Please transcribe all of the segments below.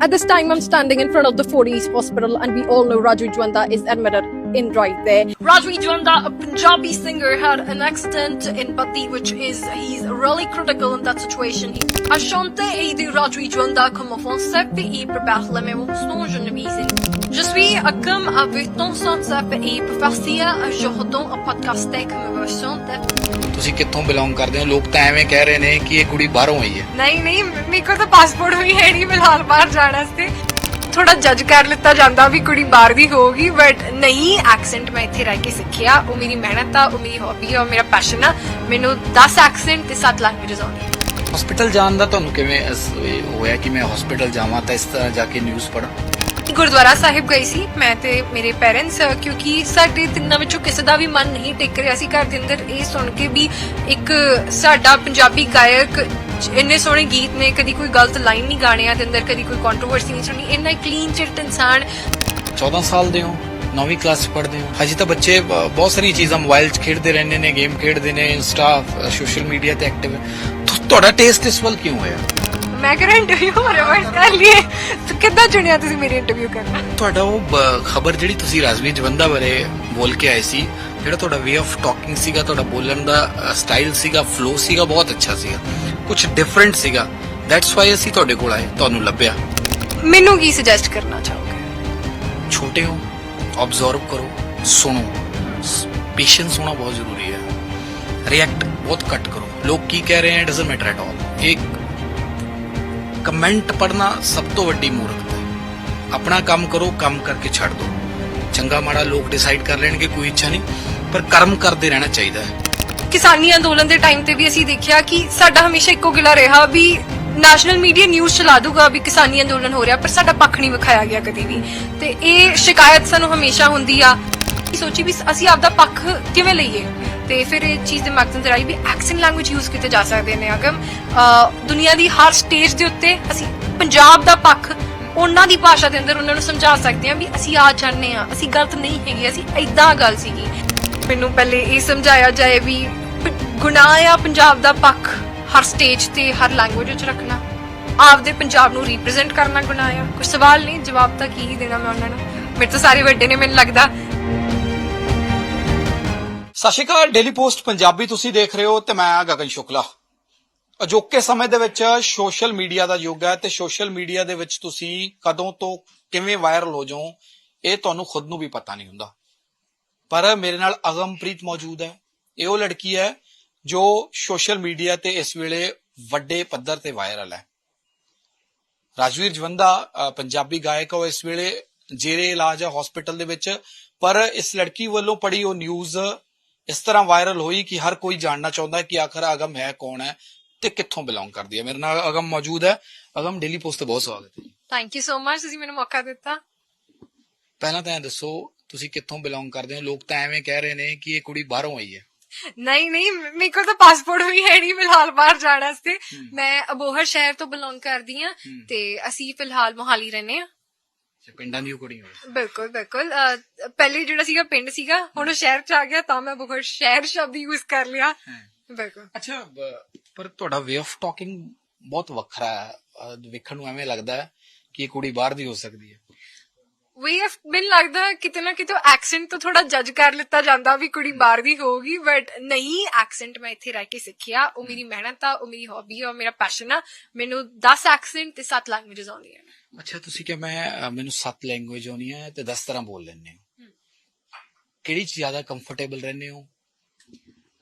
At this time, I'm standing in front of the Fort East Hospital, and we all know Raju Jwanda is admitted in right there. Raju Jwanda, a Punjabi singer, had an accident in Bati, which is he's really critical in that situation. Ashante e di Raju Jwanda come offensive e per battle me je suis comme avec ton sens et professia aujourd'hui un podcast comme version ਤੁਸੀਂ ਕਿੱਥੋਂ belong ਕਰਦੇ ਹੋ? ਲੋਕ ਤਾਂ ਐਵੇਂ ਕਹਿ ਰਹੇ ਨੇ ਕਿ ਇਹ ਕੁੜੀ ਬਾਹਰੋਂ ਆਈ ਹੈ। ਨਹੀਂ ਨਹੀਂ ਮੇਰੇ ਕੋਲ ਤਾਂ ਪਾਸਪੋਰਟ ਵੀ ਹੈ ਨਹੀਂ ਫਿਲਹਾਲ ਬਾਹਰ ਜਾਣ ਵਾਸਤੇ ਥੋੜਾ ਜੱਜ ਕਰ ਲਿੱਤਾ ਜਾਂਦਾ ਵੀ ਕੁੜੀ ਬਾਹਰ ਦੀ ਹੋਊਗੀ ਬਟ ਨਹੀਂ ਐਕਸੈਂਟ ਮੈਂ ਇੱਥੇ ਰਹਿ ਕੇ ਸਿੱਖਿਆ। ਉਹ ਮੇਰੀ ਮਿਹਨਤ ਆ ਉਹ ਮੇਰੀ ਹੌਬੀ ਆ ਉਹ ਮੇਰਾ ਪੈਸ਼ਨ ਆ। ਮੈਨੂੰ 10 ਐਕਸੈਂਟ ਤੇ 7 ਲੈਂਗੁਏਜਸ ਆਉਂਦੀਆਂ ਹਸਪੀਟਲ ਜਾਣ ਦਾ ਤੁਹਾਨੂੰ ਕਿਵੇਂ ਅਸ- ਇਹ ਹੋਇਆ ਕਿ ਮੈਂ ਹਸਪੀਟਲ ਜਾਵਾਂ ਤਾਂ ਇਸ ਤਰ੍ਹਾਂ ਜਾ ਕੇ ਨਿਊਜ਼ ਪੜਾਂ ਗੁਰਦੁਆਰਾ ਸਾਹਿਬ ਗਈ ਸੀ। ਮੈਂ ਤੇ ਮੇਰੇ ਪੈਰੈਂਟਸ ਕਿਉਂਕਿ ਸਾਡੇ ਤਿੰਨਾਂ ਵਿੱਚੋਂ ਕਿਸੇ ਦਾ ਵੀ ਮਨ ਨਹੀਂ ਟਿਕ ਰਿਹਾ ਸੀ। ਘਰ ਦੇ ਅੰਦਰ ਇਹ ਸੁਣ ਕੇ ਵੀ ਇੱਕ ਸਾਡਾ ਪੰਜਾਬੀ ਗਾਇਕ ਇੰਨੇ ਸੋਹਣੇ ਗੀਤ ਨੇ, ਕਦੀ ਕੋਈ ਗਲਤ ਲਾਈਨ ਨਹੀਂ ਗਾਣਿਆਂ ਦੇ ਅੰਦਰ ਕਦੀ ਕੋਈ ਕੰਟਰੋਵਰਸੀ ਨਹੀਂ ਸੁਣੀ ਇੰਨਾ ਕਲੀਨ ਚਿੱਟ ਇਨਸਾਨ 14 ਸਾਲ ਦੇ ਹੋ 9ਵੀਂ ਕਲਾਸ ਪੜ੍ਹਦੇ ਹੋ। ਹਜੇ ਤਾਂ ਬੱਚੇ ਬਹੁਤ ਸਾਰੀਆਂ ਚੀਜ਼ਾਂ ਮੋਬਾਈਲ 'ਚ ਖੇਡਦੇ ਰਹਿੰਦੇ ਨੇ ਗੇਮ ਖੇਡਦੇ ਨੇ, ਇੰਸਟਾ ਸੋਸ਼ਲ ਮੀਡੀਆ ਤੇ ਐਕਟਿਵ ਤੁਹਾਡਾ ਟੇਸਟ ਇਸ ਵੱਲ ਕਿਉਂ ਹੋਇਆ? ਮੈਂ ਕਿਹਾ ਇੰਟਰਵਿਊ ਹੋ ਰਿਹਾ ਕਰ ਲਈਏ ਤੂੰ ਕਿੱਦਾਂ ਚੁਣਿਆ ਤੁਸੀਂ ਮੇਰੀ ਇੰਟਰਵਿਊ ਕਰਨਾ? ਤੁਹਾਡਾ ਉਹ ਖਬਰ ਜਿਹੜੀ ਤੁਸੀਂ ਰਾਜਵੀਰ ਜਵੰਦਾ ਬਾਰੇ ਬੋਲ ਕੇ ਆਏ ਸੀ ਜਿਹੜਾ ਤੁਹਾਡਾ ਵੇ ਆਫ ਟਾਕਿੰਗ ਸੀਗਾ ਤੁਹਾਡਾ ਬੋਲਣ ਦਾ ਸਟਾਈਲ ਸੀਗਾ ਫਲੋ ਸੀਗਾ ਬਹੁਤ ਅੱਛਾ ਸੀਗਾ। ਕੁਝ ਡਿਫਰੈਂਟ ਸੀਗਾ। ਦੈਟਸ ਵਾਈ ਅਸੀਂ ਤੁਹਾਡੇ ਕੋਲ ਆਏ ਤੁਹਾਨੂੰ ਲੱਭਿਆ। ਮੈਨੂੰ ਕੀ ਸੁਜੈਸਟ ਕਰਨਾ ਚਾਹੋਗੇ? ਛੋਟੇ ਹੋ ਆਬਜ਼ਰਵ ਕਰੋ ਸੁਣੋ। ਪੇਸ਼ੈਂਸ ਹੋਣਾ ਬਹੁਤ ਜ਼ਰੂਰੀ ਹੈ। ਰਿਐਕਟ ਬਹੁਤ ਘੱਟ ਕਰੋ। ਲੋਕ ਕੀ ਕਹਿ ਰਹੇ ਹਨ ਡਸਨਟ ਮੈਟਰ ਐਟ ਆਲ ਇੱਕ ਕਮੈਂਟ ਪੜਨਾ ਸਭ ਤੋਂ ਵੱਡੀ ਮੂਰਖਤਾ ਹੈ। ਆਪਣਾ ਕੰਮ ਕਰੋ, ਕੰਮ ਕਰਕੇ ਛੱਡ ਦਿਓ। ਚੰਗਾ ਮਾੜਾ ਲੋਕ ਡਿਸਾਈਡ ਕਰ ਲੈਣਗੇ, ਕੋਈ ਇੱਛਾ ਨਹੀਂ, ਪਰ ਕਰਮ ਕਰਦੇ ਰਹਿਣਾ ਚਾਹੀਦਾ ਹੈ। ਕਿਸਾਨੀ ਅੰਦੋਲਨ ਦੇ ਟਾਈਮ ਤੇ ਵੀ ਅਸੀਂ ਦੇਖਿਆ ਕਿ ਸਾਡਾ ਹਮੇਸ਼ਾ ਇੱਕੋ ਗਿਲਾ ਰਿਹਾ ਵੀ ਨੈਸ਼ਨਲ ਮੀਡੀਆ ਨਿਊਜ਼ ਚਲਾ ਦੂਗਾ ਵੀ ਕਿਸਾਨੀ ਅੰਦੋਲਨ ਹੋ ਰਿਹਾ, ਪਰ ਸਾਡਾ ਪੱਖ ਨਹੀਂ ਵਿਖਾਇਆ ਗਿਆ ਕਦੀ ਵੀ। ਤੇ ਇਹ ਸ਼ਿਕਾਇਤ ਸਾਨੂੰ ਹਮੇਸ਼ਾ ਹੁੰਦੀ ਆ। ਸੋਚੀ ਵੀ ਅਸੀਂ ਆਪਦਾ ਪੱਖ ਕਿਵੇਂ ਲਈਏ? ਤੇ ਫਿਰ ਇਹ ਚੀਜ਼ ਦੇ ਮਕਸਦ ਤੇ ਵੀ ਐਕਸੈਂਟ ਲੈਂਗੁਏਜ ਯੂਜ਼ ਕੀਤੇ ਜਾ ਸਕਦੇ ਨੇ, ਅਗਮ। ਦੁਨੀਆ ਦੀ ਹਰ ਸਟੇਜ ਦੇ ਉੱਤੇ ਅਸੀਂ ਪੰਜਾਬ ਦਾ ਪੱਖ ਉਹਨਾਂ ਦੀ ਭਾਸ਼ਾ ਦੇ ਅੰਦਰ ਉਹਨਾਂ ਨੂੰ ਸਮਝਾ ਸਕਦੇ ਹਾਂ ਵੀ ਅਸੀਂ ਆ ਚਾਹੁੰਦੇ ਆ ਅਸੀਂ ਗਲਤ ਨਹੀਂ ਹੈਗੇ, ਅਸੀਂ ਐਦਾਂ ਗੱਲ ਸੀਗੀ। ਮੈਨੂੰ ਪਹਿਲੇ ਇਹ ਸਮਝਾਇਆ ਜਾਏ ਵੀ ਗੁਨਾਹ ਆ ਪੰਜਾਬ ਦਾ ਪੱਖ ਹਰ ਸਟੇਜ ਤੇ, ਹਰ ਲੈਂਗੁਏਜ ਵਿੱਚ ਰੱਖਣਾ। ਆਪਦੇ ਪੰਜਾਬ ਨੂੰ ਰਿਪਰੈਜ਼ੈਂਟ ਕਰਨਾ ਗੁਨਾਹ ਆ। ਕੋਈ ਸਵਾਲ ਨਹੀਂ, ਜਵਾਬ ਤਾਂ ਕੀ ਹੀ ਦੇਣਾ ਮੈਂ ਉਹਨਾਂ ਨੂੰ। ਮੇਰੇ ਤੋਂ ਸਾਰੇ ਵੱਡੇ ਨੇ, ਮੈਨੂੰ ਲੱਗਦਾ ਸਤਿ ਸ਼੍ਰੀ ਅਕਾਲ ਡੇਲੀ ਪੋਸਟ ਪੰਜਾਬੀ, ਤੁਸੀਂ ਦੇਖ ਰਹੇ ਹੋ ਤੇ ਮੈਂ ਗਗਨ ਸ਼ੁਕਲਾ। ਅਜੋਕੇ ਸਮੇਂ ਦੇ ਵਿੱਚ ਸੋਸ਼ਲ ਮੀਡੀਆ ਦਾ ਯੁੱਗ ਹੈ ਤੇ ਸੋਸ਼ਲ ਮੀਡੀਆ ਦੇ ਵਿੱਚ ਤੁਸੀਂ ਕਦੋਂ ਤੋਂ ਕਿਵੇਂ ਵਾਇਰਲ ਹੋ ਜਾਓ, ਇਹ ਤੁਹਾਨੂੰ ਖੁਦ ਨੂੰ ਵੀ ਪਤਾ ਨਹੀਂ ਹੁੰਦਾ। ਪਰ ਮੇਰੇ ਨਾਲ ਅਗਮਪ੍ਰੀਤ ਮੌਜੂਦ ਹੈ। ਇਹ ਉਹ ਲੜਕੀ ਹੈ ਜੋ ਸੋਸ਼ਲ ਮੀਡੀਆ ਤੇ ਇਸ ਵੇਲੇ ਵੱਡੇ ਪੱਧਰ ਤੇ ਵਾਇਰਲ ਹੈ। ਰਾਜਵੀਰ ਜਵੰਦਾ ਪੰਜਾਬੀ ਗਾਇਕ ਉਹ ਇਸ ਵੇਲੇ ਜੇਰੇ ਇਲਾਜ ਹੈ ਹਸਪੀਟਲ ਦੇ ਵਿੱਚ, ਪਰ ਇਸ ਲੜਕੀ ਵੱਲੋਂ ਪੜੀ ਉਹ ਨਿਊਜ਼ ਇਸ ਤਰ੍ਹਾਂ ਵਾਇਰਲ ਹੋਈ ਕਿ ਹਰ ਕੋਈ ਜਾਣਨਾ ਚਾਹੁੰਦਾ ਹੈ ਕਿ ਆਖਰ ਅਗਮ ਹੈ ਕੌਣ ਹੈ ਤੇ ਕਿੱਥੋਂ ਬਿਲੋਂਗ ਕਰਦੀ ਹੈ। ਮੇਰੇ ਨਾਲ ਅਗਮ ਮੌਜੂਦ ਹੈ। ਅਗਮ ਡੇਲੀ ਪੋਸਟ ਤੇ ਬਹੁਤ ਸਵਾਗਤ ਹੈ। ਥੈਂਕ ਯੂ ਸੋ ਮਚ ਤੁਸੀਂ ਮੈਨੂੰ ਮੌਕਾ ਦਿੱਤਾ। ਪਹਿਲਾਂ ਤਾਂ ਇਹ ਦੱਸੋ ਤੁਸੀਂ ਕਿੱਥੋਂ ਬਿਲੋਂਗ ਕਰਦੇ ਹੋ? ਲੋਕ ਤਾਂ ਐਵੇਂ ਕਹਿ ਰਹੇ ਨੇ ਕਿ ਇਹ ਕੁੜੀ ਬਾਹਰੋਂ ਆਈ ਹੈ। ਨਹੀਂ ਨਹੀਂ ਮੇਰੇ ਕੋਲ ਤਾਂ ਪਾਸਪੋਰਟ ਵੀ ਹੈ ਨਹੀਂ ਫਿਲਹਾਲ ਬਾਹਰ ਜਾਣ ਵਾਸਤੇ। ਮੈਂ ਅਬੋਹਰ ਸ਼ਹਿਰ ਤੋਂ ਬਿਲੋਂਗ ਕਰਦੀ ਆ ਤੇ ਅਸੀਂ ਫਿਲਹਾਲ ਮੋਹਾਲੀ ਰਹਿੰਦੇ ਆ ਪਿੰਡਾਂ ਦੀ ਉਹ ਕੁੜੀ ਹੋਵੇ ਬਿਲਕੁਲ। ਬਿਲਕੁਲ ਪਹਿਲੇ ਜਿਹੜਾ ਸੀਗਾ ਪਿੰਡ ਸੀਗਾ ਹੁਣ ਉਹ ਸ਼ਹਿਰ ਚ ਆ ਗਿਆ ਤਾਂ ਮੈਂ ਬਹੁਤ ਸ਼ਹਿਰ ਸ਼ਬਦ ਯੂਜ਼ ਕਰ ਲਿਆ। ਬਿਲਕੁਲ। ਅੱਛਾ ਪਰ ਤੁਹਾਡਾ ਵੇ ਆਫ ਟਾਕਿੰਗ ਬਹੁਤ ਵੱਖਰਾ ਹੈ। ਵੇਖਣ ਨੂੰ ਐਵੇਂ ਲੱਗਦਾ ਹੈ ਕਿ ਇਹ ਕੁੜੀ ਬਾਹਰ ਦੀ ਹੋ ਸਕਦੀ ਹੈ। ਵੇ ਆਫ ਮੈਨੂੰ ਲੱਗਦਾ ਕਿਤੇ ਨਾ ਕਿਤੇ ਐਕਸੈਂਟ ਤੋਂ ਥੋੜਾ ਜੱਜ ਕਰ ਲਿੱਤਾ ਜਾਂਦਾ ਵੀ ਕੁੜੀ ਬਾਹਰ ਦੀ ਹੋਊਗੀ ਬਟ ਨਹੀਂ ਐਕਸੈਂਟ ਮੈਂ ਇੱਥੇ ਰਹਿ ਕੇ ਸਿੱਖਿਆ। ਉਹ ਮੇਰੀ ਮਿਹਨਤ ਆ ਉਹ ਮੇਰੀ ਹੌਬੀ ਆ ਮੇਰਾ ਪੈਸ਼ਨ ਆ। ਮੈਨੂੰ 10 ਐਕਸੈਂਟ ਤੇ 7 ਲੈਂਗੁਏਜਸ ਆਉਂਦੀਆਂ ਨੇ। ਅੱਛਾ ਤੁਸੀਂ ਕਿ ਮੈਂ ਮੈਨੂੰ ਸੱਤ ਲੈਂਗੁਏਜ ਆਉਣੀ ਹੈ ਤੇ 10 ਤਰ੍ਹਾਂ ਬੋਲ ਲੈਂਦੇ ਹੋ। ਕਿਹੜੀ 'ਚ ਜ਼ਿਆਦਾ ਕੰਫਰਟੇਬਲ ਰਹਿੰਦੇ ਹੋ?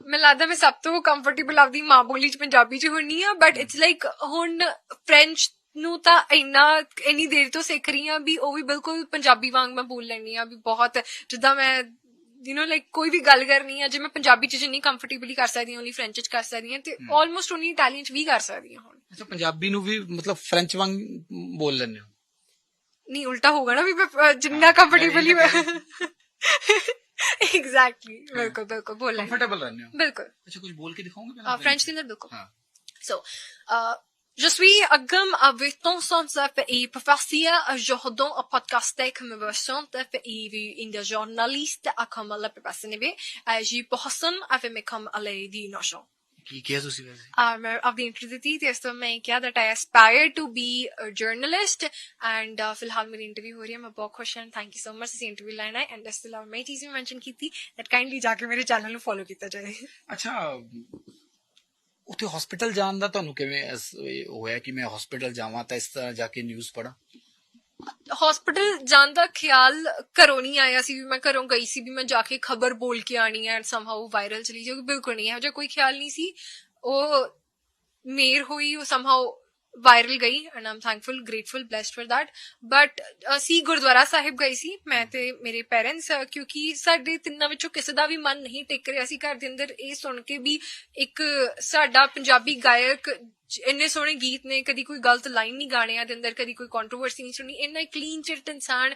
ਮੈਨੂੰ ਲੱਗਦਾ ਮੈਂ ਸਭ ਤੋਂ ਕੰਫਰਟੇਬਲ ਆਪਦੀ ਮਾਂ ਬੋਲੀ ਚ ਪੰਜਾਬੀ ਚ ਹੁੰਨੀ ਆ ਬਟ ਇਟਸ ਲਾਈਕ ਹੁਣ ਫ੍ਰੈਂਚ ਨੂੰ ਤਾਂ ਇੰਨਾ ਇੰਨੀ ਦੇਰ ਤੋਂ ਸਿੱਖ ਰਹੀ ਆ ਵੀ ਉਹ ਵੀ ਬਿਲਕੁਲ ਪੰਜਾਬੀ ਵਾਂਗ ਮੈਂ ਬੋਲ ਲੈਣੀ ਆ ਵੀ ਬਹੁਤ ਜਿੱਦਾਂ ਮੈਂ ਯੂ نو ਲਾਈਕ ਕੋਈ ਵੀ ਗੱਲ ਕਰਨੀ ਆ ਜੇ ਮੈਂ ਪੰਜਾਬੀ ਚ ਜਿੰਨੀ ਕੰਫਰਟੇਬਲੀ ਕਰ ਸਕਦੀ ਹਾਂ ਓਨਲੀ ਫ੍ਰੈਂਚ ਚ ਕਰ ਸਕਦੀ ਹਾਂ ਤੇ ਆਲਮੋਸਟ ਉਨੀ ਇਟਾਲੀਅਨ ਚ ਵੀ ਕਰ ਸਕਦੀ ਹਾਂ ਹੁਣ ਅੱਛਾ ਪੰਜਾਬੀ ਨੂੰ ਵੀ ਮਤਲਬ ਫ੍ਰੈਂਚ ਵਾਂਗ ਬੋਲ ਲੈਂਦੇ ਹੋ ਨਹੀਂ ਉਲਟਾ ਹੋਗਾ ਨਾ ਵੀ ਮੈਂ, ਜਿੰਨਾ ਕੰਫਰਟੇਬਲੀ ਐਗਜ਼ੈਕਟਲੀ ਬਿਲਕੁਲ ਬਿਲਕੁਲ ਬੋਲ ਲੈਂਦੀ ਕੰਫਰਟੇਬਲ ਰਹਿੰਦੇ ਹੋ ਬਿਲਕੁਲ ਅੱਛਾ ਕੁਝ ਬੋਲ ਕੇ ਦਿਖਾਓਗੇ ਪਹਿਲਾਂ ਫ੍ਰੈਂਚ ਦੇ ਅੰਦਰ ਬਿਲਕੁਲ ਹਾਂ uh, je suis agam avec ton sens et professeur aujourd'hui un podcast comme version et in de journaliste à comme la personne est j'ai personne avec mes comme aller di notion. ਕੀ ਕਿਹਾ ਤੁਸੀਂ ਵੈਸੇ ਆ ਮੈਂ ਆਪਣੀ ਇੰਟਰਵਿਊ ਦਿੱਤੀ ਤੇ ਇਸ ਤੋਂ ਮੈਂ ਕਿਹਾ that I aspire to be a journalist and uh, ਫਿਲਹਾਲ ਮੇਰੀ ਇੰਟਰਵਿਊ ਹੋ ਰਹੀ ਹੈ ਮੈਂ ਬਹੁਤ ਖੁਸ਼ ਹਾਂ ਥੈਂਕ ਯੂ ਸੋ ਮਚ ਇਸ ਇੰਟਰਵਿਊ ਲੈਣ ਆਏ ਐਂਡ ਇਸ ਤੋਂ ਇਲਾਵਾ ਮੈਂ ਇਹ ਚੀਜ਼ ਵੀ ਮੈਂਸ਼ਨ ਕੀਤੀ that kindly ਜਾ ਕੇ ਮੇਰੇ ਚੈਨਲ ਨੂੰ ਫੋਲੋ ਕੀਤਾ ਜਾਏ ਅੱਛਾ ਉੱਥੇ ਹਸਪੀਟਲ ਜਾਣ ਦਾ ਤੁਹਾਨੂੰ ਕਿਵੇਂ ਹੋਇਆ ਕਿ ਮੈਂ ਹਸਪੀਟਲ ਜਾਵਾਂ ਤਾਂ ਇਸ ਤਰ੍ਹਾਂ ਜਾ ਕੇ ਨਿਊਜ਼ ਪੜਾਂ ਹਸਪੀਟਲ ਜਾਣ ਦਾ ਖਿਆਲ ਘਰੋਂ ਨਹੀਂ ਆਇਆ ਸੀ ਵੀ ਮੈਂ ਘਰੋਂ ਗਈ ਸੀ ਵੀ ਮੈਂ ਜਾ ਕੇ ਖਬਰ ਬੋਲ ਕੇ ਆਣੀ ਹੈ ਐਂਡ ਸਮਹਾਉ ਵਾਇਰਲ ਚਲੀ ਜਾਊਗੀ, ਬਿਲਕੁਲ ਨਹੀਂ, ਇਹੋ ਜਿਹਾ ਕੋਈ ਖਿਆਲ ਨਹੀਂ ਸੀ। ਉਹ ਮੇਰ ਹੋਈ, ਉਹ ਸਮਹਾਉ ਵਾਇਰਲ ਗਈ and I'm thankful grateful blessed for that but ਅਸੀਂ ਗੁਰਦੁਆਰਾ ਸਾਹਿਬ ਗਈ ਸੀ ਮੈਂ ਤੇ ਮੇਰੇ ਪੇਰੈਂਟਸ ਕਿਉਂਕਿ ਸਾਡੇ ਤਿੰਨਾਂ ਵਿੱਚੋਂ ਕਿਸੇ ਦਾ ਵੀ ਮਨ ਨਹੀਂ ਟਿਕ ਰਿਹਾ ਸੀ ਘਰ ਦੇ ਅੰਦਰ ਇਹ ਸੁਣ ਕੇ ਵੀ ਇੱਕ ਸਾਡਾ ਪੰਜਾਬੀ ਗਾਇਕ ਇੰਨੇ ਸੋਹਣੇ ਗੀਤ ਨੇ ਕਦੀ ਕੋਈ ਗਲਤ ਲਾਈਨ ਨਹੀਂ ਗਾਣਿਆਂ ਦੇ ਅੰਦਰ ਕਦੀ ਕੋਈ ਕੰਟਰੋਵਰਸੀ ਨਹੀਂ ਸੁਣੀ ਇੰਨਾ ਕਲੀਨ ਚਿੱਟ ਇਨਸਾਨ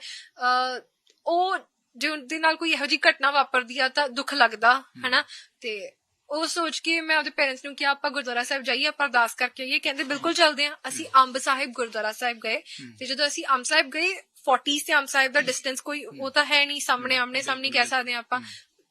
ਉਹ ਜੇ ਉਹਦੇ ਨਾਲ ਕੋਈ ਇਹੋ ਜੀ ਘਟਨਾ ਵਾਪਰਦੀ ਆ ਤਾਂ ਦੁੱਖ ਲੱਗਦਾ ਹਨਾ ਤੇ ਉਹ ਸੋਚ ਕੇ ਮੈਂ ਆਪਣੇ ਪੇਰੈਂਟਸ ਨੂੰ ਕਿਹਾ ਆਪਾਂ ਗੁਰਦੁਆਰਾ ਸਾਹਿਬ ਜਾਈਏ ਆਪਾਂ ਅਰਦਾਸ ਕਰਕੇ ਆਈਏ। ਕਹਿੰਦੇ ਬਿਲਕੁਲ ਚੱਲਦੇ ਆ ਅਸੀਂ ਅੰਬ ਸਾਹਿਬ ਗੁਰਦੁਆਰਾ ਸਾਹਿਬ ਗਏ ਤੇ ਜਦੋਂ ਅਸੀਂ ਅੰਬ ਸਾਹਿਬ ਗਏ 40 ਤੇ ਅੰਬ ਸਾਹਿਬ ਦਾ ਡਿਸਟੈਂਸ ਕੋਈ ਉਹ ਤਾਂ ਹੈ ਨਹੀਂ ਸਾਹਮਣੇ ਆਮਨੇ ਸਾਹਮਣੇ ਕਹਿ ਸਕਦੇ ਆ ਆਪਾਂ।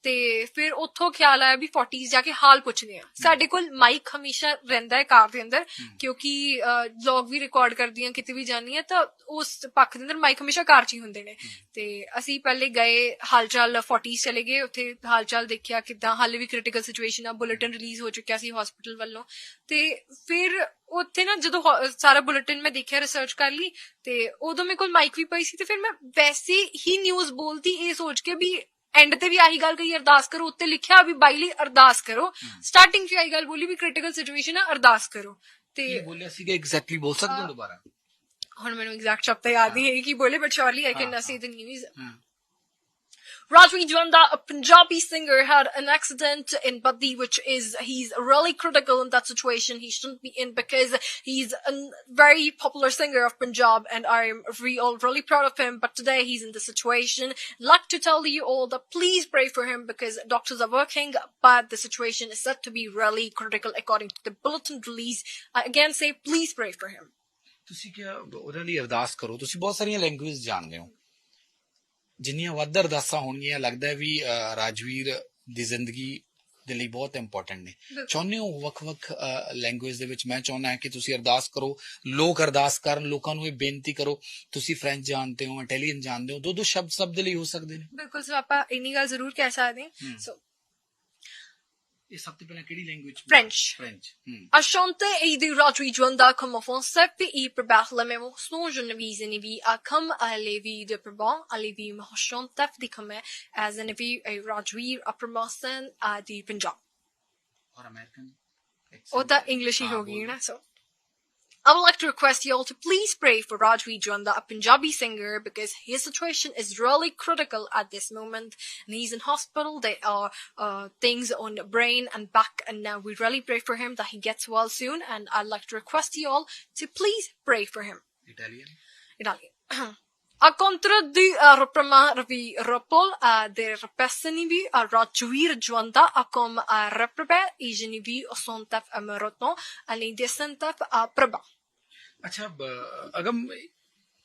ਤੇ ਫਿਰ ਉੱਥੋਂ ਖਿਆਲ ਆਇਆ ਵੀ 40s ਜਾ ਕੇ ਹਾਲ ਪੁੱਛਦੇ ਆ ਸਾਡੇ ਕੋਲ ਮਾਈਕ ਹਮੇਸ਼ਾ ਰਹਿੰਦਾ ਹੈ ਕਾਰ ਦੇ ਅੰਦਰ ਕਿਉਂਕਿ ਵਲੌਗ ਵੀ ਰਿਕਾਰਡ ਕਰਦੀਆਂ ਕਿਤੇ ਵੀ ਜਾਂਦੀ ਆ ਤਾਂ ਉਸ ਪੱਖ ਦੇ ਅੰਦਰ ਮਾਈਕ ਹਮੇਸ਼ਾ ਕਾਰ 'ਚ ਹੀ ਹੁੰਦੇ ਨੇ। ਤੇ ਅਸੀਂ ਪਹਿਲੇ ਗਏ ਹਾਲਚਾਲ 40s ਚਲੇ ਗਏ ਉੱਥੇ ਹਾਲਚਾਲ ਦੇਖਿਆ ਕਿਦਾਂ ਹਾਲੇ ਵੀ ਕ੍ਰਿਟੀਕਲ ਸਿਚੁਏਸ਼ਨ ਆ ਬੁਲੇਟਿਨ ਰਿਲੀਜ਼ ਹੋ ਚੁੱਕਿਆ ਸੀ ਹਸਪੀਟਲ ਵੱਲੋਂ। ਤੇ ਫਿਰ ਉੱਥੇ ਨਾ ਜਦੋਂ ਸਾਰਾ ਬੁਲੇਟਿਨ ਮੈਂ ਦੇਖਿਆ ਰਿਸਰਚ ਕਰ ਲਈ ਤੇ ਉਦੋਂ ਮੇਰੇ ਕੋਲ ਮਾਈਕ ਵੀ ਪਈ ਸੀ ਤੇ ਫਿਰ ਮੈਂ ਵੈਸੇ ਹੀ ਨਿਊਜ਼ ਬੋਲਦੀ ਇਹ ਸੋਚ ਕੇ ਵੀ ਐਂਡ ਤੇ ਵੀ ਆਹੀ ਗੱਲ ਕਹੀ ਅਰਦਾਸ ਕਰੋ ਉੱਤੇ ਲਿਖਿਆ ਵੀ ਬਾਈ ਲਈ ਅਰਦਾਸ ਕਰੋ। ਸਟਾਰਟਿੰਗ 'ਚ ਆਹੀ ਗੱਲ ਬੋਲੀ ਵੀ ਕ੍ਰਿਟੀਕਲ ਸਿਚੁਏਸ਼ਨ ਆ ਅਰਦਾਸ ਕਰੋ। ਤੇ ਬੋਲਿਆ ਸੀਗਾ? ਐਗਜ਼ੈਕਟਲੀ ਬੋਲ ਸਕਦੇ ਹੋ ਦੁਬਾਰਾ? ਹੁਣ ਮੈਨੂੰ ਐਗਜ਼ੈਕਟ ਸ਼ਬਦ ਯਾਦ ਨਹੀਂ ਹੈ ਕਿ ਬੋਲੇ but surely I can say the news ਹਾਂ। Rajvi Jwanda, a Punjabi singer, had an accident in Badi, which is, he's really critical in that situation. He shouldn't be in because he's a very popular singer of Punjab and I'm re- all really proud of him. But today he's in this situation. Like to tell you all that please pray for him because doctors are working, but the situation is said to be really critical according to the bulletin release. I again say please pray for him. ਤੁਸੀਂ ਕਿ ਉਹਦੇ ਲਈ ਅਰਦਾਸ ਕਰੋ ਤੁਸੀਂ ਬਹੁਤ ਸਾਰੀਆਂ language ਜਾਣਦੇ ਹੋ ਜਿੰਨੀਆਂ ਵੱਧ ਅਰਦਾਸਾਂ ਹੋਣਗੀਆਂ ਲੱਗਦਾ ਹੈ ਵੀ ਰਾਜਵੀਰ ਦੀ ਜ਼ਿੰਦਗੀ ਦੇ ਲਈ ਬਹੁਤ ਇੰਪੋਰਟੈਂਟ ਨੇ। ਚਾਹੁੰਦੇ ਹੋ ਵੱਖ-ਵੱਖ ਲੈਂਗੁਏਜ ਦੇ ਵਿੱਚ ਮੈਂ ਚਾਹੁੰਦਾ ਹਾਂ ਕਿ ਤੁਸੀਂ ਅਰਦਾਸ ਕਰੋ ਲੋਕ ਅਰਦਾਸ ਕਰਨ ਲੋਕਾਂ ਨੂੰ ਇਹ ਬੇਨਤੀ ਕਰੋ ਤੁਸੀਂ ਫ੍ਰੈਂਚ ਜਾਣਦੇ ਹੋ ਇਟਾਲੀਅਨ ਜਾਣਦੇ ਹੋ ਦੋ ਦੋ ਸ਼ਬਦ ਸਭ ਦੇ ਲਈ ਹੋ ਸਕਦੇ ਨੇ। ਬਿਲਕੁਲ ਸੋ ਆਪਾਂ ਇੰਨੀ ਗੱਲ ਜ਼ਰੂਰ ਕਹਿ ਸਕਦੇ ਹਾਂ। ਸੋ ਇਹ ਸਭ ਤੋਂ ਪਹਿਲਾਂ ਕਿਹੜੀ ਲੈਂਗੁਏਜ French. ਫ੍ਰੈਂਚ ਹੂੰ Ashante e di Radri Jwanda comme offensive e per bahle me mosno je ne vise ni vi a comme a levi de perban a levi me ashante di comme as an vi a Radri a permasen a di Punjab. ਔਰ American ਉਹ ਤਾਂ English ਹੀ ਹੋ ਗਈ ਨਾ ਸੋ I would like to request you all to please pray for Rajvi Jwanda, a Punjabi singer, because his situation is really critical at this moment. And he's in hospital. There are uh, things on the brain and back. And now we really pray for him that he gets well soon. And I'd like to request you all to please pray for him. Italian? Italian. A contra di reprimavi repol a de repessenivi a rajuir juanda a com a reprebe i genivi o sontaf a meroton a l'indescentaf a preba. ਅੱਛਾ ਬ- ਅਗਮ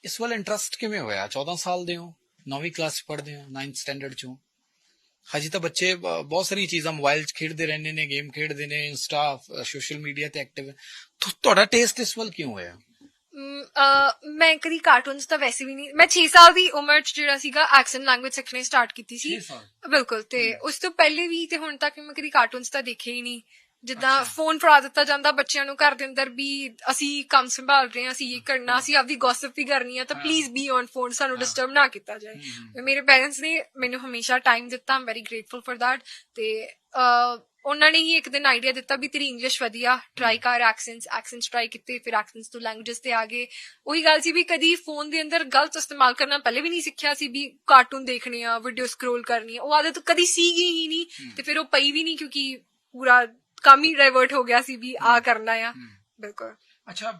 ਇਸ ਵੱਲ interest ਕਿਵੇਂ ਹੋਇਆ 14 ਸਾਲ ਦੇ ਹੋ 9ਵੀਂ class ਚ ਪੜ੍ਹਦੇ ਹੋ 9th ਸਟੈਂਡਰਡ ਚੋਂ ਹਜੇ ਤਾਂ ਬੱਚੇ ਬ- ਬਹੁਤ ਸਾਰੀਆਂ ਚੀਜ਼ਾਂ ਮੋਬਾਈਲ 'ਚ ਖੇਡਦੇ ਰਹਿੰਦੇ ਨੇ ਗੇਮ ਖੇਡਦੇ ਨੇ ਇੰਸਟਾ ਸੋਸ਼ਲ ਮੀਡੀਆ ਤੇ ਐਕਟਿਵ ਤੁਹਾਡਾ ਟੇਸਟ ਇਸ ਵੱਲ ਕਿਉਂ ਹੋਇਆ ਮ, ਕਦੀ ਕਾਰਟੂਨਸ ਤਾਂ ਵੈਸੇ ਵੀ ਨਹੀਂ ਮੈਂ 6 ਸਾਲ ਦੀ ਉਮਰ ਚ ਜਿਹੜਾ ਸੀਗਾ ਐਕਸੈਂਟ ਲੈਂਗੁਏਜ ਸਿੱਖਣੀ ਸਟਾਰਟ ਕੀਤੀ ਸੀ? ਬਿਲਕੁਲ ਤੇ ਉਸ ਤੋਂ ਪਹਿਲੇ ਵੀ ਤੇ ਹੁਣ ਤੱਕ ਮੈਂ ਕਦੀ ਕਾਰਟੂਨਸ ਤਾਂ ਦੇਖੇ ਹੀ ਨਹੀਂ। ਜਿੱਦਾਂ ਫੋਨ ਫੜਾ ਦਿੱਤਾ ਜਾਂਦਾ ਬੱਚਿਆਂ ਨੂੰ ਘਰ ਦੇ ਅੰਦਰ ਵੀ ਅਸੀਂ ਕੰਮ ਸੰਭਾਲ ਰਹੇ ਹਾਂ ਅਸੀਂ ਇਹ ਕਰਨਾ ਅਸੀਂ ਆਪਦੀ ਗੋਸਪ ਵੀ ਕਰਨੀ ਆ ਤਾਂ ਪਲੀਜ਼ ਬੀ ਔਨ ਫੋਨ ਸਾਨੂੰ ਡਿਸਟਰਬ ਨਾ ਕੀਤਾ ਜਾਏ। ਮੇਰੇ ਪੇਰੈਂਟਸ ਨੇ ਮੈਨੂੰ ਹਮੇਸ਼ਾ ਟਾਈਮ ਦਿੱਤਾ am very grateful for that ਤੇ ਉਹਨਾਂ ਨੇ ਹੀ ਇੱਕ ਦਿਨ ਆਈਡੀਆ ਦਿੱਤਾ ਵੀ ਤੇਰੀ ਇੰਗਲਿਸ਼ ਵਧੀਆ ਟਰਾਈ ਕਰ ਐਕਸੈਂਟਸ ਐਕਸੈਂਟਸ ਟਰਾਈ ਕੀਤੇ ਫਿਰ ਐਕਸੈਂਟਸ ਤੋਂ ਲੈਂਗੁਏਜਸ ਤੇ ਆ ਗਏ। ਉਹੀ ਗੱਲ ਸੀ ਵੀ ਕਦੀ ਫੋਨ ਦੇ ਅੰਦਰ ਗਲਤ ਇਸਤੇਮਾਲ ਕਰਨਾ ਪਹਿਲੇ ਵੀ ਨਹੀਂ ਸਿੱਖਿਆ ਸੀ ਵੀ ਕਾਰਟੂਨ ਦੇਖਣੇ ਆ ਵੀਡੀਓ ਸਕਰੋਲ ਕਰਨੀ ਆ ਉਹ ਆਦਤ ਕਦੀ ਸੀਗੀ ਹੀ ਨਹੀਂ। ਤੇ ਫਿਰ ਉਹ ਪਈ ਵੀ ਨਹੀਂ ਕਿਉਂਕਿ ਪੂਰਾ ਕੰਮ ਹੀ ਡਾਇਵਰਟ ਹੋ ਗਿਆ ਸੀ ਵੀ ਆ ਕਰਨਾ ਆ ਬਿਲਕੁਲ ਅੱਛਾ